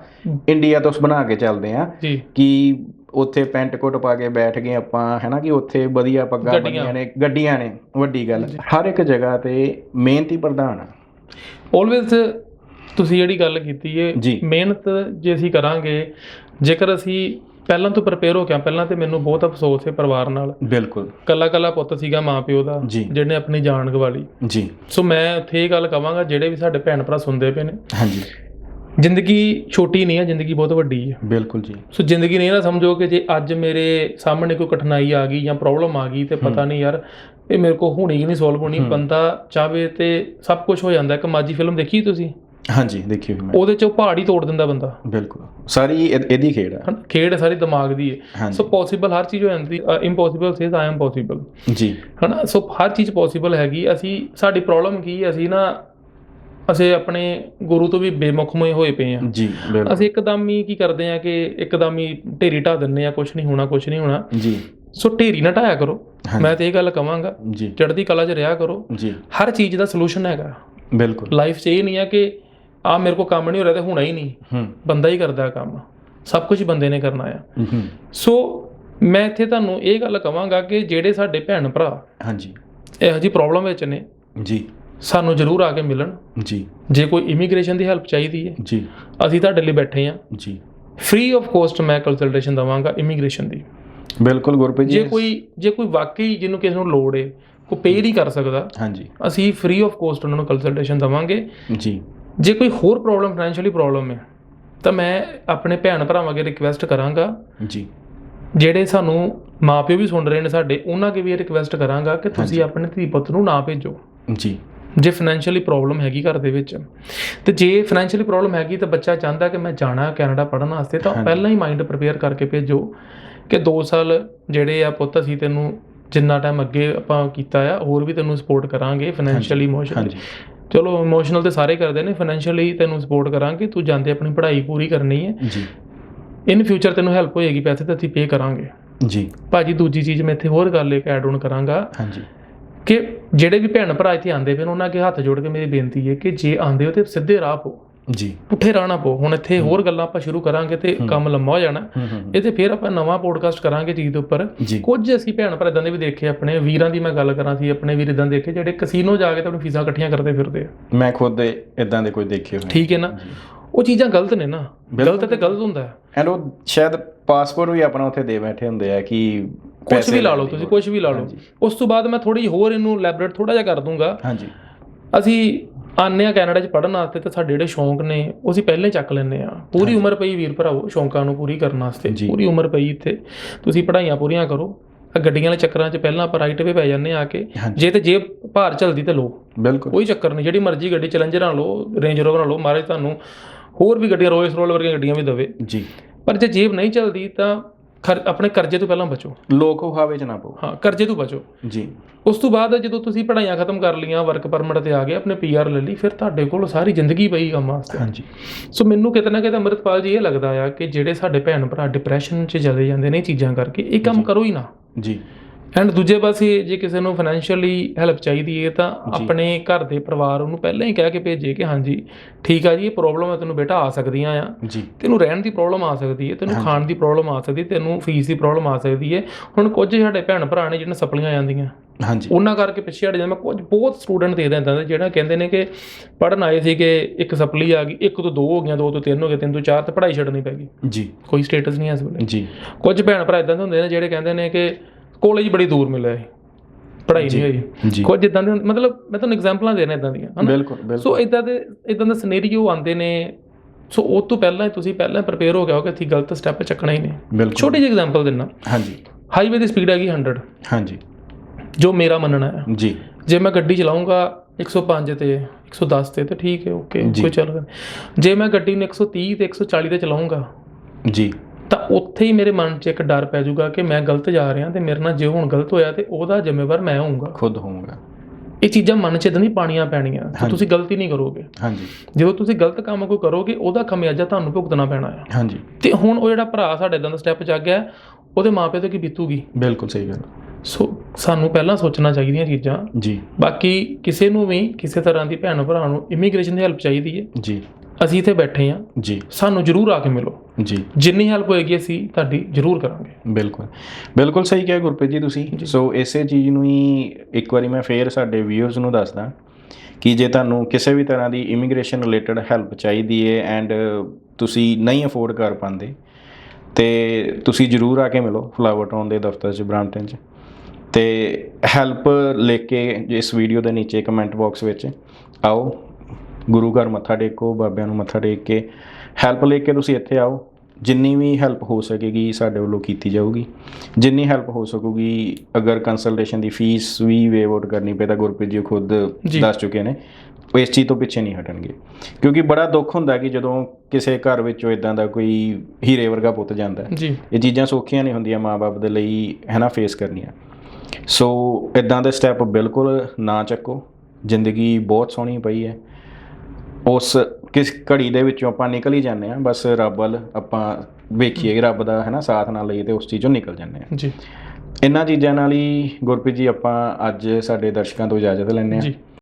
ਇੰਡੀਆ ਤੋਂ ਬਣਾ ਕੇ ਚੱਲਦੇ ਆ ਕਿ ਉੱਥੇ ਪੈਂਟ ਕੋਟ ਪਾ ਕੇ ਬੈਠ ਗਏ ਆਪਾਂ ਹੈਨਾ ਕਿ ਉੱਥੇ ਵਧੀਆ ਪੱਗਾਂ। ਬਣੀਆਂ ਨੇ ਗੱਡੀਆਂ ਨੇ ਵੱਡੀ ਗੱਲ। ਹਰ ਇੱਕ ਜਗ੍ਹਾ ਤੇ ਮਿਹਨਤੀ ਪ੍ਰਧਾਨ ਆ। ਆਲਵੇਜ਼ ਤੁਸੀਂ ਜਿਹੜੀ ਗੱਲ ਕੀਤੀ ਹੈ ਜੀ। ਮਿਹਨਤ ਜੇ ਅਸੀਂ ਕਰਾਂਗੇ ਜੇਕਰ ਅਸੀਂ ਪਹਿਲਾਂ ਤੋਂ ਪ੍ਰਪੇਅਰ ਹੋ ਕੇ ਪਹਿਲਾਂ ਤੇ ਮੈਨੂੰ ਬਹੁਤ ਅਫਸੋਸ ਹੈ ਪਰਿਵਾਰ ਨਾਲ। ਬਿਲਕੁਲ। ਕੱਲਾ ਕੱਲਾ ਪੁੱਤ ਸੀਗਾ ਮਾਂ ਪਿਓ ਦਾ ਜੀ। ਜਿਹਨੇ ਆਪਣੀ ਜਾਨ ਗਵਾ ਲਈ ਜੀ। ਸੋ ਮੈਂ ਉੱਥੇ ਇਹ ਗੱਲ ਕਵਾਂਗਾ ਜਿਹੜੇ ਵੀ ਸਾਡੇ ਭੈਣ ਭਰਾ ਸੁਣਦੇ ਪਏ ਨੇ। ਹਾਂਜੀ। ਜ਼ਿੰਦਗੀ ਛੋਟੀ ਨਹੀਂ ਹੈ ਜ਼ਿੰਦਗੀ ਬਹੁਤ ਵੱਡੀ ਹੈ ਬਿਲਕੁਲ ਜੀ। ਸੋ ਜ਼ਿੰਦਗੀ ਨਹੀਂ ਨਾ ਸਮਝੋ ਕਿ ਜੇ ਅੱਜ ਮੇਰੇ ਸਾਹਮਣੇ ਕੋਈ ਕਠਿਨਾਈ ਆ ਗਈ ਜਾਂ ਪ੍ਰੋਬਲਮ ਆ ਗਈ ਤੇ ਪਤਾ ਨਹੀਂ ਯਾਰ ਇਹ ਮੇਰੇ ਕੋ ਹੋਣੀ ਕਿ ਨਹੀਂ ਸੋਲਵ ਹੋਣੀ। ਬੰਦਾ ਚਾਵੇ ਤੇ ਸਭ ਕੁਝ ਹੋ ਜਾਂਦਾ। ਇੱਕ ਮਾਜੀ ਫਿਲਮ ਦੇਖੀ ਤੁਸੀਂ? ਹਾਂਜੀ ਦੇਖਿਓ ਮੈਂ। ਉਹਦੇ ਚ ਪਹਾੜ ਹੀ ਤੋੜ ਦਿੰਦਾ ਬੰਦਾ। ਬਿਲਕੁਲ। ਸਾਰੀ ਇਹ- ਇਹਦੀ ਖੇਡ ਆ ਹਨਾ? ਖੇਡ ਸਾਰੀ ਦਿਮਾਗ ਦੀ ਹੈ। ਹਾਂਜੀ। ਸੋ ਪੋਸੀਬਲ ਹਰ ਚੀਜ਼ ਹੋ ਜਾਂਦੀ impossible says I am possible ਜੀ। ਹਨਾ ਸੋ ਹਰ ਚੀਜ਼ ਪੋਸੀਬਲ ਹੈਗੀ। ਅਸੀਂ ਸਾਡੀ ਪ੍ਰੋਬਲਮ ਕੀ ਹੈ ਅਸੀਂ ਨਾ ਅਸੀਂ ਆਪਣੇ ਗੁਰੂ ਤੋਂ ਵੀ ਬੇਮੁਖ ਹੋਏ ਹੋਏ ਪਏ ਆ ਜੀ ਬਿਲਕੁਲ। ਅਸੀਂ ਇੱਕਦਮ ਹੀ ਕੀ ਕਰਦੇ ਆ ਕਿ ਇੱਕਦਮ ਹੀ ਢੇਰੀ ਢਾ ਦਿੰਨੇ ਆ ਕੁਝ ਨਹੀਂ ਹੋਣਾ ਕੁਝ ਨਹੀਂ ਹੋਣਾ। ਜੀ। ਸੋ ਢੇਰੀ ਨਾ ਢਾਇਆ ਕਰੋ। ਮੈਂ ਤੇ ਇਹ ਗੱਲ ਕਵਾਂਗਾ ਜੀ। ਚੜ੍ਹਦੀ ਕਲਾ 'ਚ ਰਿਹਾ ਕਰੋ। ਜੀ। ਹਰ ਚੀਜ਼ ਦਾ ਸੋਲੂਸ਼ਨ ਹੈਗਾ। ਬਿਲਕੁਲ। ਲਾਈਫ 'ਚ ਇਹ ਨਹੀਂ ਹੈ ਕਿ ਆ ਮੇਰੇ ਕੋਲ ਕੰਮ ਨਹੀਂ ਹੋ ਰਿਹਾ ਤੇ ਹੋਣਾ ਹੀ ਨਹੀਂ। ਬੰਦਾ ਹੀ ਕਰਦਾ ਕੰਮ। ਸਭ ਕੁਝ ਬੰਦੇ ਨੇ ਕਰਨਾ ਆ। ਸੋ ਮੈਂ ਇੱਥੇ ਤੁਹਾਨੂੰ ਇਹ ਗੱਲ ਕਵਾਂਗਾ ਕਿ ਜਿਹੜੇ ਸਾਡੇ ਭੈਣ ਭਰਾ ਹਾਂਜੀ। ਇਹੋ ਜਿਹੀ ਪ੍ਰੋਬਲਮ ਵਿੱਚ ਨੇ ਜੀ। ਸਾਨੂੰ ਜ਼ਰੂਰ ਆ ਕੇ ਮਿਲਣ। ਜੀ। ਜੇ ਕੋਈ ਇਮੀਗ੍ਰੇਸ਼ਨ ਦੀ ਹੈਲਪ ਚਾਹੀਦੀ ਹੈ ਜੀ। ਅਸੀਂ ਤੁਹਾਡੇ ਲਈ ਬੈਠੇ ਹਾਂ। ਜੀ। ਫ੍ਰੀ ਆਫ ਕੋਸਟ ਮੈਂ ਕੰਸਲਟੇਸ਼ਨ ਦਵਾਂਗਾ ਇਮੀਗ੍ਰੇਸ਼ਨ ਦੀ। ਬਿਲਕੁਲ ਗੁਰਪ੍ਰੀਤ ਜੀ। ਜੇ ਕੋਈ ਜੇ ਕੋਈ ਵਾਕਈ ਜਿਹਨੂੰ ਕਿਸੇ ਨੂੰ ਲੋੜ ਹੈ ਉਹ ਪੇ ਨਹੀਂ ਕਰ ਸਕਦਾ ਹਾਂਜੀ। ਅਸੀਂ ਫ੍ਰੀ ਆਫ ਕੋਸਟ ਉਹਨਾਂ ਨੂੰ ਕੰਸਲਟੇਸ਼ਨ ਦਵਾਂਗੇ। ਜੀ। ਜੇ ਕੋਈ ਹੋਰ ਪ੍ਰੋਬਲਮ ਫਾਈਨੈਂਸ਼ੀਅਲੀ ਪ੍ਰੋਬਲਮ ਹੈ ਤਾਂ ਮੈਂ ਆਪਣੇ ਭੈਣ ਭਰਾਵਾਂ ਅੱਗੇ ਰਿਕਵੈਸਟ ਕਰਾਂਗਾ। ਜੀ। ਜਿਹੜੇ ਸਾਨੂੰ ਮਾਪਿਓ ਵੀ ਸੁਣ ਰਹੇ ਨੇ ਸਾਡੇ ਉਹਨਾਂ ਅੱਗੇ ਵੀ ਇਹ ਰਿਕਵੈਸਟ ਕਰਾਂਗਾ ਕਿ ਤੁਸੀਂ ਆਪਣੇ ਧੀ ਪੁੱਤ ਨੂੰ ਨਾ ਭੇਜੋ। ਜੀ। ਜੇ ਫਾਈਨੈਂਸ਼ੀਅਲੀ ਪ੍ਰੋਬਲਮ ਹੈਗੀ ਘਰ ਦੇ ਵਿੱਚ ਤੇ ਜੇ ਫਾਈਨੈਂਸ਼ੀਅਲੀ ਪ੍ਰੋਬਲਮ ਹੈਗੀ ਤਾਂ ਬੱਚਾ ਚਾਹੁੰਦਾ ਕਿ ਮੈਂ ਜਾਣਾ ਕੈਨੇਡਾ ਪੜ੍ਹਨ ਵਾਸਤੇ ਤਾਂ ਪਹਿਲਾਂ ਹੀ ਮਾਈਂਡ ਪ੍ਰਿਪੇਅਰ ਕਰਕੇ ਭੇਜੋ ਕਿ 2 ਸਾਲ ਜਿਹੜੇ ਆ ਪੁੱਤ ਅਸੀਂ ਤੈਨੂੰ ਜਿੰਨਾ ਟਾਈਮ ਅੱਗੇ ਆਪਾਂ ਕੀਤਾ ਆ ਹੋਰ ਵੀ ਤੈਨੂੰ ਸਪੋਰਟ ਕਰਾਂਗੇ ਫਾਈਨੈਂਸ਼ੀਅਲੀ ਇਮੋਸ਼ਨਲੀ ਚਲੋ ਇਮੋਸ਼ਨਲ ਤੇ ਸਾਰੇ ਕਰਦੇ ਨੇ ਫਾਈਨੈਂਸ਼ੀਅਲੀ ਤੈਨੂੰ ਸਪੋਰਟ ਕਰਾਂਗੇ ਤੂੰ ਜਾਂਦੇ ਆਪਣੀ ਪੜ੍ਹਾਈ ਪੂਰੀ ਕਰਨੀ ਹੈ। ਜੀ। ਇਨ ਫਿਊਚਰ ਤੈਨੂੰ ਹੈਲਪ ਹੋਏਗੀ ਪੈਸੇ ਤਾਂ ਅਸੀਂ ਪੇ ਕਰਾਂਗੇ। ਜੀ। ਭਾਜੀ ਦੂਜੀ ਚੀਜ਼ ਮੈਂ ਇੱਥੇ ਹੋਰ ਗੱਲ ਇੱਕ ਐਡ ਆਨ ਕਰਾਂਗਾ ਹਾਂਜੀ। ਕਿ ਜਿਹੜੇ ਵੀ ਭੈਣ ਭਰਾ ਇੱਥੇ ਆਂਦੇ ਪਏ ਨੇ ਉਹਨਾਂ ਅੱਗੇ ਹੱਥ ਜੋੜ ਕੇ ਮੇਰੀ ਬੇਨਤੀ ਹੈ ਕਿ ਜੇ ਆਂਦੇ ਹੋ ਤੇ ਸਿੱਧੇ ਰਾਹ ਪੋ ਜੀ। ਪੁੱਠੇ ਰਾਹ ਨਾ ਪੋ ਹੁਣ ਇੱਥੇ ਹੋਰ ਗੱਲਾਂ ਆਪਾਂ ਸ਼ੁਰੂ ਕਰਾਂਗੇ ਤੇ ਕੰਮ ਲੰਮਾ ਹੋ ਜਾਣਾ। ਇਹ ਤੇ ਫਿਰ ਆਪਾਂ ਨਵਾਂ ਪੋਡਕਾਸਟ ਕਰਾਂਗੇ ਚੀਜ਼ ਦੇ ਉੱਪਰ। ਕੁਝ ਅਸੀਂ ਭੈਣ ਭਰਾ ਇਦਾਂ ਦੇ ਵੀ ਦੇਖੇ ਆਪਣੇ ਵੀਰਾਂ ਦੀ ਮੈਂ ਗੱਲ ਕਰਾਂ ਸੀ ਆਪਣੇ ਵੀਰ ਇਦਾਂ ਦੇਖੇ ਜਿਹੜੇ ਕਸੀਨੋ ਜਾ ਕੇ ਤਾਂ ਆਪਣੀ ਫੀਸਾਂ ਇਕੱਠੀਆਂ ਕਰਦੇ ਫਿਰਦੇ ਆ। ਮੈਂ ਖੁਦ ਇਦਾਂ ਦੇ ਕੋਈ ਦੇਖੇ ਹੋਏ। ਠੀਕ ਹੈ ਨਾ? ਉਹ ਚੀਜ਼ਾਂ ਗਲਤ ਨੇ ਨਾ। ਗਲਤ ਤੇ ਗਲਤ ਹੁੰਦਾ। ਐਂਡ ਉਹ ਸ਼ਾਇਦ ਪਾਸਪੋਰਟ ਵੀ ਆਪਣਾ ਉੱਥੇ ਦੇ ਬੈਠੇ ਹੁੰਦੇ ਆ ਕਿ ਕੁਝ ਵੀ ਲਾ ਲਓ ਤੁਸੀਂ ਕੁਝ ਵੀ ਲਾ ਲਓ। ਉਸ ਤੋਂ ਬਾਅਦ ਮੈਂ ਥੋੜੀ ਹੋਰ ਇਹਨੂੰ ਲੈਬੋਰੇਟ ਥੋੜਾ ਜਿਹਾ ਕਰ ਦੂੰਗਾ। ਹਾਂਜੀ। ਅਸੀਂ ਆਨੇ ਆ ਕੈਨੇਡਾ 'ਚ ਪੜ੍ਹਨ ਵਾਸਤੇ ਤੇ ਸਾਡੇ ਜਿਹੜੇ ਸ਼ੌਂਕ ਨੇ ਉਹ ਅਸੀਂ ਪਹਿਲਾਂ ਹੀ ਚੱਕ ਲੈਂਦੇ ਆ। ਪੂਰੀ ਉਮਰ ਪਈ ਵੀਰ ਭਰਾਵੋ ਸ਼ੌਂਕਾਂ ਨੂੰ ਪੂਰੀ ਕਰਨ ਵਾਸਤੇ। ਜੀ। ਪੂਰੀ ਉਮਰ ਪਈ ਇੱਥੇ। ਤੁਸੀਂ ਪੜ੍ਹਾਈਆਂ ਪੂਰੀਆਂ ਕਰੋ। ਆਹ ਗੱਡੀਆਂ ਵਾਲੇ ਚੱਕਰਾਂ 'ਚ ਪਹਿਲਾਂ ਆਪਾਂ ਰਾਈਟ ਵੇ ਪੈ ਜਾਂਦੇ ਆ ਕੇ। ਜੇ ਤੇ ਜੇਬ ਭਾਰ ਚਲਦੀ ਤੇ ਲੋ ਬਿਲਕੁਲ। ਕੋਈ ਚੱਕਰ ਨਹੀਂ। ਜਿਹੜੀ ਮਰਜ਼ੀ ਗੱਡੀ ਚੈਲੰਜਰ ਨਾਲ ਲਓ ਰੇਂਜ ਰੋਵਰ ਨਾਲ ਲਓ ਮਹਾਰਾਜ ਤੁਹਾਨੂੰ ਹੋਰ ਵੀ ਗੱਡੀਆਂ ਰੋਇਸ ਰੋਲ ਵਰਗੀਆਂ ਗੱਡੀਆਂ ਵੀ ਦਵੇ। ਜੀ। ਪਰ ਜੇ ਜੇਬ ਨਹੀਂ ਚੱਲਦੀ ਤਾਂ ਖਰ ਆਪਣੇ ਕਰਜ਼ੇ ਤੋਂ ਪਹਿਲਾਂ ਬਚੋ। ਲੋਕ ਹਾਵੇ ਚ ਨਾ ਪਾਓ। ਹਾਂ ਕਰਜ਼ੇ ਤੋਂ ਬਚੋ। ਜੀ। ਉਸ ਤੋਂ ਬਾਅਦ ਜਦੋਂ ਤੁਸੀਂ ਪੜ੍ਹਾਈਆਂ ਖਤਮ ਕਰ ਲਈਆਂ ਵਰਕ ਪਰਮਿਟ ਤੇ ਆ ਗਏ ਆਪਣੇ ਪੀਆਰ ਲੈ ਲਈ ਫਿਰ ਤੁਹਾਡੇ ਕੋਲ ਸਾਰੀ ਜ਼ਿੰਦਗੀ ਪਈ ਕੰਮ ਵਾਸਤੇ। ਹਾਂਜੀ। ਸੋ ਮੈਨੂੰ ਕਿਤੇ ਨਾ ਕਿਤੇ ਅੰਮ੍ਰਿਤਪਾਲ ਜੀ ਇਹ ਲੱਗਦਾ ਆ ਕਿ ਜਿਹੜੇ ਸਾਡੇ ਭੈਣ ਭਰਾ ਡਿਪਰੈਸ਼ਨ 'ਚ ਚਲੇ ਜਾਂਦੇ ਨੇ ਇਹ ਚੀਜ਼ਾਂ ਕਰਕੇ ਇਹ ਕੰਮ ਕਰੋ ਹੀ ਨਾ। ਜੀ। ਐਂਡ ਦੂਜੇ ਪਾਸੇ ਜੇ ਕਿਸੇ ਨੂੰ ਫਾਈਨੈਂਸ਼ੀਅਲੀ ਹੈਲਪ ਚਾਹੀਦੀ ਹੈ ਤਾਂ ਆਪਣੇ ਘਰ ਦੇ ਪਰਿਵਾਰ ਉਹਨੂੰ ਪਹਿਲਾਂ ਹੀ ਕਹਿ ਕੇ ਭੇਜੇ ਕਿ ਹਾਂਜੀ ਠੀਕ ਆ ਜੀ ਇਹ ਪ੍ਰੋਬਲਮ ਹੈ ਤੈਨੂੰ ਬੇਟਾ ਆ ਸਕਦੀਆਂ ਆ। ਤੈਨੂੰ ਰਹਿਣ ਦੀ ਪ੍ਰੋਬਲਮ ਆ ਸਕਦੀ ਹੈ ਤੈਨੂੰ ਖਾਣ ਦੀ ਪ੍ਰੋਬਲਮ ਆ ਸਕਦੀ ਤੈਨੂੰ ਫੀਸ ਦੀ ਪ੍ਰੋਬਲਮ ਆ ਸਕਦੀ ਹੈ ਹੁਣ ਕੁਝ ਸਾਡੇ ਭੈਣ ਭਰਾ ਨੇ ਜਿਹਨਾਂ ਸਪਲੀਆਂ ਜਾਂਦੀਆਂ ਹਾਂਜੀ। ਉਹਨਾਂ ਕਰਕੇ ਪਿੱਛੇ ਹਟ ਜਾਂਦਾ ਮੈਂ ਕੁਝ ਬਹੁਤ ਸਟੂਡੈਂਟ ਦੇਖਦਾ ਇਦਾਂ ਦੇ ਜਿਹੜਾ ਕਹਿੰਦੇ ਨੇ ਕਿ ਪੜਨ ਆਏ ਸੀ ਕਿ ਇੱਕ ਸਪਲੀ ਆ ਗਈ ਇੱਕ ਤੋਂ ਦੋ ਹੋ ਗਈਆਂ ਦੋ ਤੋਂ ਤਿੰਨ ਹੋ ਗਏ ਤਿੰਨ ਤੋਂ ਚਾਰ ਤੇ ਪੜ੍ਹਾਈ ਛੱਡਣੀ ਪੈ ਗਈ। ਜੀ। ਕੋਈ ਸਟੇਟਸ ਨਹੀਂ ਹੈ ਇਸ ਵੇਲੇ। ਜੀ। ਕੁਝ ਭੈਣ ਭਰਾ ਇਦਾਂ ਦੇ ਹੁੰਦੇ ਨੇ ਜਿਹੜੇ ਕਹਿੰਦੇ ਨੇ ਕਿ ਕਾਲਜ ਬੜੀ ਦੂਰ ਮਿਲਿਆ ਹੈ ਪੜ੍ਹਾਈ ਨਹੀਂ ਹੋਈ। ਕੁਝ ਇਦਾਂ ਦੇ ਮਤਲਬ ਮੈਂ ਤੁਹਾਨੂੰ ਐਗਜ਼ਾਮਪਲਾਂ ਦੇਣਾ ਇਦਾਂ ਦੀਆਂ ਹਨਾ? ਸੋ ਇਦਾਂ ਦੇ ਇਦਾਂ ਦੇ ਸਿਨੈਰੀਓ ਆਉਂਦੇ ਨੇ। ਸੋ ਉਹ ਤੋਂ ਪਹਿਲਾਂ ਤੁਸੀਂ ਪਹਿਲਾਂ ਪ੍ਰਪੇਅਰ ਹੋ ਗਿਆ ਹੋ ਕਿ ਅਸੀਂ ਗਲਤ ਸਟੈਪ ਚੱਕਣਾ ਹੀ ਨਹੀਂ। ਛੋਟੀ ਜਿਹੀ ਐਗਜ਼ਾਮਪਲ ਦਿੰਨਾ ਹਾਂਜੀ। ਹਾਈਵੇ ਦੀ ਸਪੀਡ ਹੈਗੀ 100 ਹਾਂਜੀ। ਜੋ ਮੇਰਾ ਮੰਨਣਾ ਹੈ। ਜੀ। ਜੇ ਮੈਂ ਗੱਡੀ ਚਲਾਉਂਗਾ 105 ਤੇ 110 ਤੇ ਤਾਂ ਠੀਕ ਹੈ ਓਕੇ। ਕੋਈ ਚੱਲ ਜੇ ਮੈਂ ਗੱਡੀ ਨੂੰ 130 ਤੇ 140 ਤੇ ਚਲਾਉਂਗਾ ਜੀ। ਤਾਂ ਉੱਥੇ ਹੀ ਮੇਰੇ ਮਨ 'ਚ ਇੱਕ ਡਰ ਪੈ ਜਾਊਗਾ ਕਿ ਮੈਂ ਗਲਤ ਜਾ ਰਿਹਾ ਤੇ ਮੇਰੇ ਨਾਲ ਜੇ ਹੁਣ ਗਲਤ ਹੋਇਆ ਤੇ ਉਹਦਾ ਜ਼ਿੰਮੇਵਾਰ ਮੈਂ ਹੋਊਂਗਾ। ਖੁਦ ਹੋਊਗਾ। ਇਹ ਚੀਜ਼ਾਂ ਮਨ 'ਚ ਇਦਾਂ ਨਹੀਂ ਪਾਣੀਆਂ ਪੈਣੀਆਂ ਕਿ ਤੁਸੀਂ ਗਲਤੀ ਨਹੀਂ ਕਰੋਗੇ। ਹਾਂਜੀ। ਜਦੋਂ ਤੁਸੀਂ ਗਲਤ ਕੰਮ ਕੋਈ ਕਰੋਗੇ ਉਹਦਾ ਖਮਿਆਜਾ ਤੁਹਾਨੂੰ ਭੁਗਤਣਾ ਪੈਣਾ ਹੈ ਹਾਂਜੀ। ਤੇ ਹੁਣ ਉਹ ਜਿਹੜਾ ਭਰਾ ਸਾਡੇ ਇਦਾਂ ਦਾ ਸਟੈਪ ਚੱਕ ਗਿਆ ਉਹਦੇ ਮਾਪੇ ਤੇ ਕੀ ਬੀਤੂਗੀ? ਬਿਲਕੁਲ ਸਹੀ ਗੱਲ। ਸੋ ਸਾਨੂੰ ਪਹਿਲਾਂ ਸੋਚਣਾ ਚਾਹੀਦੀਆਂ ਚੀਜ਼ਾਂ। ਜੀ। ਬਾਕੀ ਕਿਸੇ ਨੂੰ ਵੀ ਕਿਸੇ ਤਰ੍ਹਾਂ ਦੀ ਭੈਣ ਭਰਾ ਨੂੰ ਇਮੀਗ੍ਰੇਸ਼ਨ ਦੀ ਹੈਲਪ ਚਾਹੀਦੀ ਹੈ। ਜੀ। ਅਸੀਂ ਇੱਥੇ ਬੈਠੇ ਹਾਂ। ਜੀ। ਸਾਨੂੰ ਜਰੂਰ ਆ ਕੇ ਮਿਲੋ। ਜੀ। ਜਿੰਨੀ ਹੈਲਪ ਹੋਏਗੀ ਅਸੀਂ ਤੁਹਾਡੀ ਜਰੂਰ ਕਰਾਂਗੇ। ਬਿਲਕੁਲ। ਬਿਲਕੁਲ ਸਹੀ ਕਿਹਾ ਗੁਰਪ੍ਰੀਤ ਜੀ ਤੁਸੀਂ। ਸੋ ਇਸੇ ਚੀਜ਼ ਨੂੰ ਹੀ ਇੱਕ ਵਾਰੀ ਮੈਂ ਫੇਰ ਸਾਡੇ ਵਿਊਅਰਸ ਨੂੰ ਦੱਸਦਾ ਕਿ ਜੇ ਤੁਹਾਨੂੰ ਕਿਸੇ ਵੀ ਤਰ੍ਹਾਂ ਦੀ ਇਮੀਗ੍ਰੇਸ਼ਨ ਰਿਲੇਟਡ ਹੈਲਪ ਚਾਹੀਦੀ ਹੈ ਐਂਡ ਤੁਸੀਂ ਨਹੀਂ ਅਫੋਰਡ ਕਰ ਪਾਉਂਦੇ ਤੇ ਤੁਸੀਂ ਜਰੂਰ ਆ ਕੇ ਮਿਲੋ ਫਲਾਵਰ ਟਾਊਨ ਦੇ ਦਫ਼ਤਰ 'ਚ ਬ੍ਰਾਂਪਟਨ 'ਚ। ਤੇ ਹੈਲਪ ਲਿਖ ਕੇ ਇਸ ਵੀਡੀਓ ਦੇ ਨੀਚੇ ਕਮੈਂਟ ਬਾਕਸ ਵਿੱਚ ਆਓ। ਗੁਰੂ ਘਰ ਮੱਥਾ ਟੇਕੋ ਬਾਬਿਆਂ ਨੂੰ ਮੱਥਾ ਟੇਕ ਕੇ ਹੈਲਪ ਲੈ ਕੇ ਤੁਸੀਂ ਇੱਥੇ ਆਓ। ਜਿੰਨੀ ਵੀ ਹੈਲਪ ਹੋ ਸਕੇਗੀ ਸਾਡੇ ਵੱਲੋਂ ਕੀਤੀ ਜਾਊਗੀ। ਜਿੰਨੀ ਹੈਲਪ ਹੋ ਸਕੂਗੀ ਅਗਰ ਕੰਸਲਟੇਸ਼ਨ ਦੀ ਫੀਸ ਵੀ ਵੇਵ ਆਊਟ ਕਰਨੀ ਪਏ ਤਾਂ ਗੁਰਪ੍ਰੀਤ ਜੀ ਖੁਦ। ਦੱਸ ਚੁੱਕੇ ਨੇ। ਉਹ ਇਸ ਚੀਜ਼ ਤੋਂ ਪਿੱਛੇ ਨਹੀਂ ਹਟਣਗੇ। ਕਿਉਂਕਿ ਬੜਾ ਦੁੱਖ ਹੁੰਦਾ ਕਿ ਜਦੋਂ ਕਿਸੇ ਘਰ ਵਿੱਚੋਂ ਇਦਾਂ ਦਾ ਕੋਈ ਹੀਰੇ ਵਰਗਾ ਪੁੱਤ ਜਾਂਦਾ ਜੀ। ਇਹ ਚੀਜ਼ਾਂ ਸੌਖੀਆਂ ਨਹੀਂ ਹੁੰਦੀਆਂ ਮਾਪੇ ਦੇ ਲਈ ਹੈ ਨਾ ਫੇਸ ਕਰਨੀਆਂ। ਸੋ ਇਦਾਂ ਦੇ ਸਟੈਪ ਬਿਲਕੁਲ ਨਾ ਚੱਕੋ। ਜ਼ਿੰਦਗੀ ਬਹੁਤ ਸੋਹਣੀ ਪਈ ਹੈ। ਉਸ ਕਿਸ ਘੜੀ ਦੇ ਵਿੱਚੋਂ ਆਪਾਂ ਨਿਕਲ ਹੀ ਜਾਂਦੇ ਆ ਬਸ ਰੱਬ ਵੱਲ ਆਪਾਂ ਵੇਖੀਏ ਰੱਬ ਦਾ ਹੈ ਨਾ ਸਾਥ ਨਾਲ ਲਈਏ ਤੇ ਉਸ ਚੀਜ਼ੋਂ ਨਿਕਲ ਜਾਂਦੇ ਆ ਜੀ। ਇਹਨਾਂ ਚੀਜ਼ਾਂ ਨਾਲ ਹੀ ਗੁਰਪ੍ਰੀਤ ਜੀ ਆਪਾਂ ਅੱਜ ਸਾਡੇ ਦਰਸ਼ਕਾਂ ਤੋਂ ਇਜਾਜ਼ਤ ਲੈਂਦੇ ਜੀ। ਹਾਂ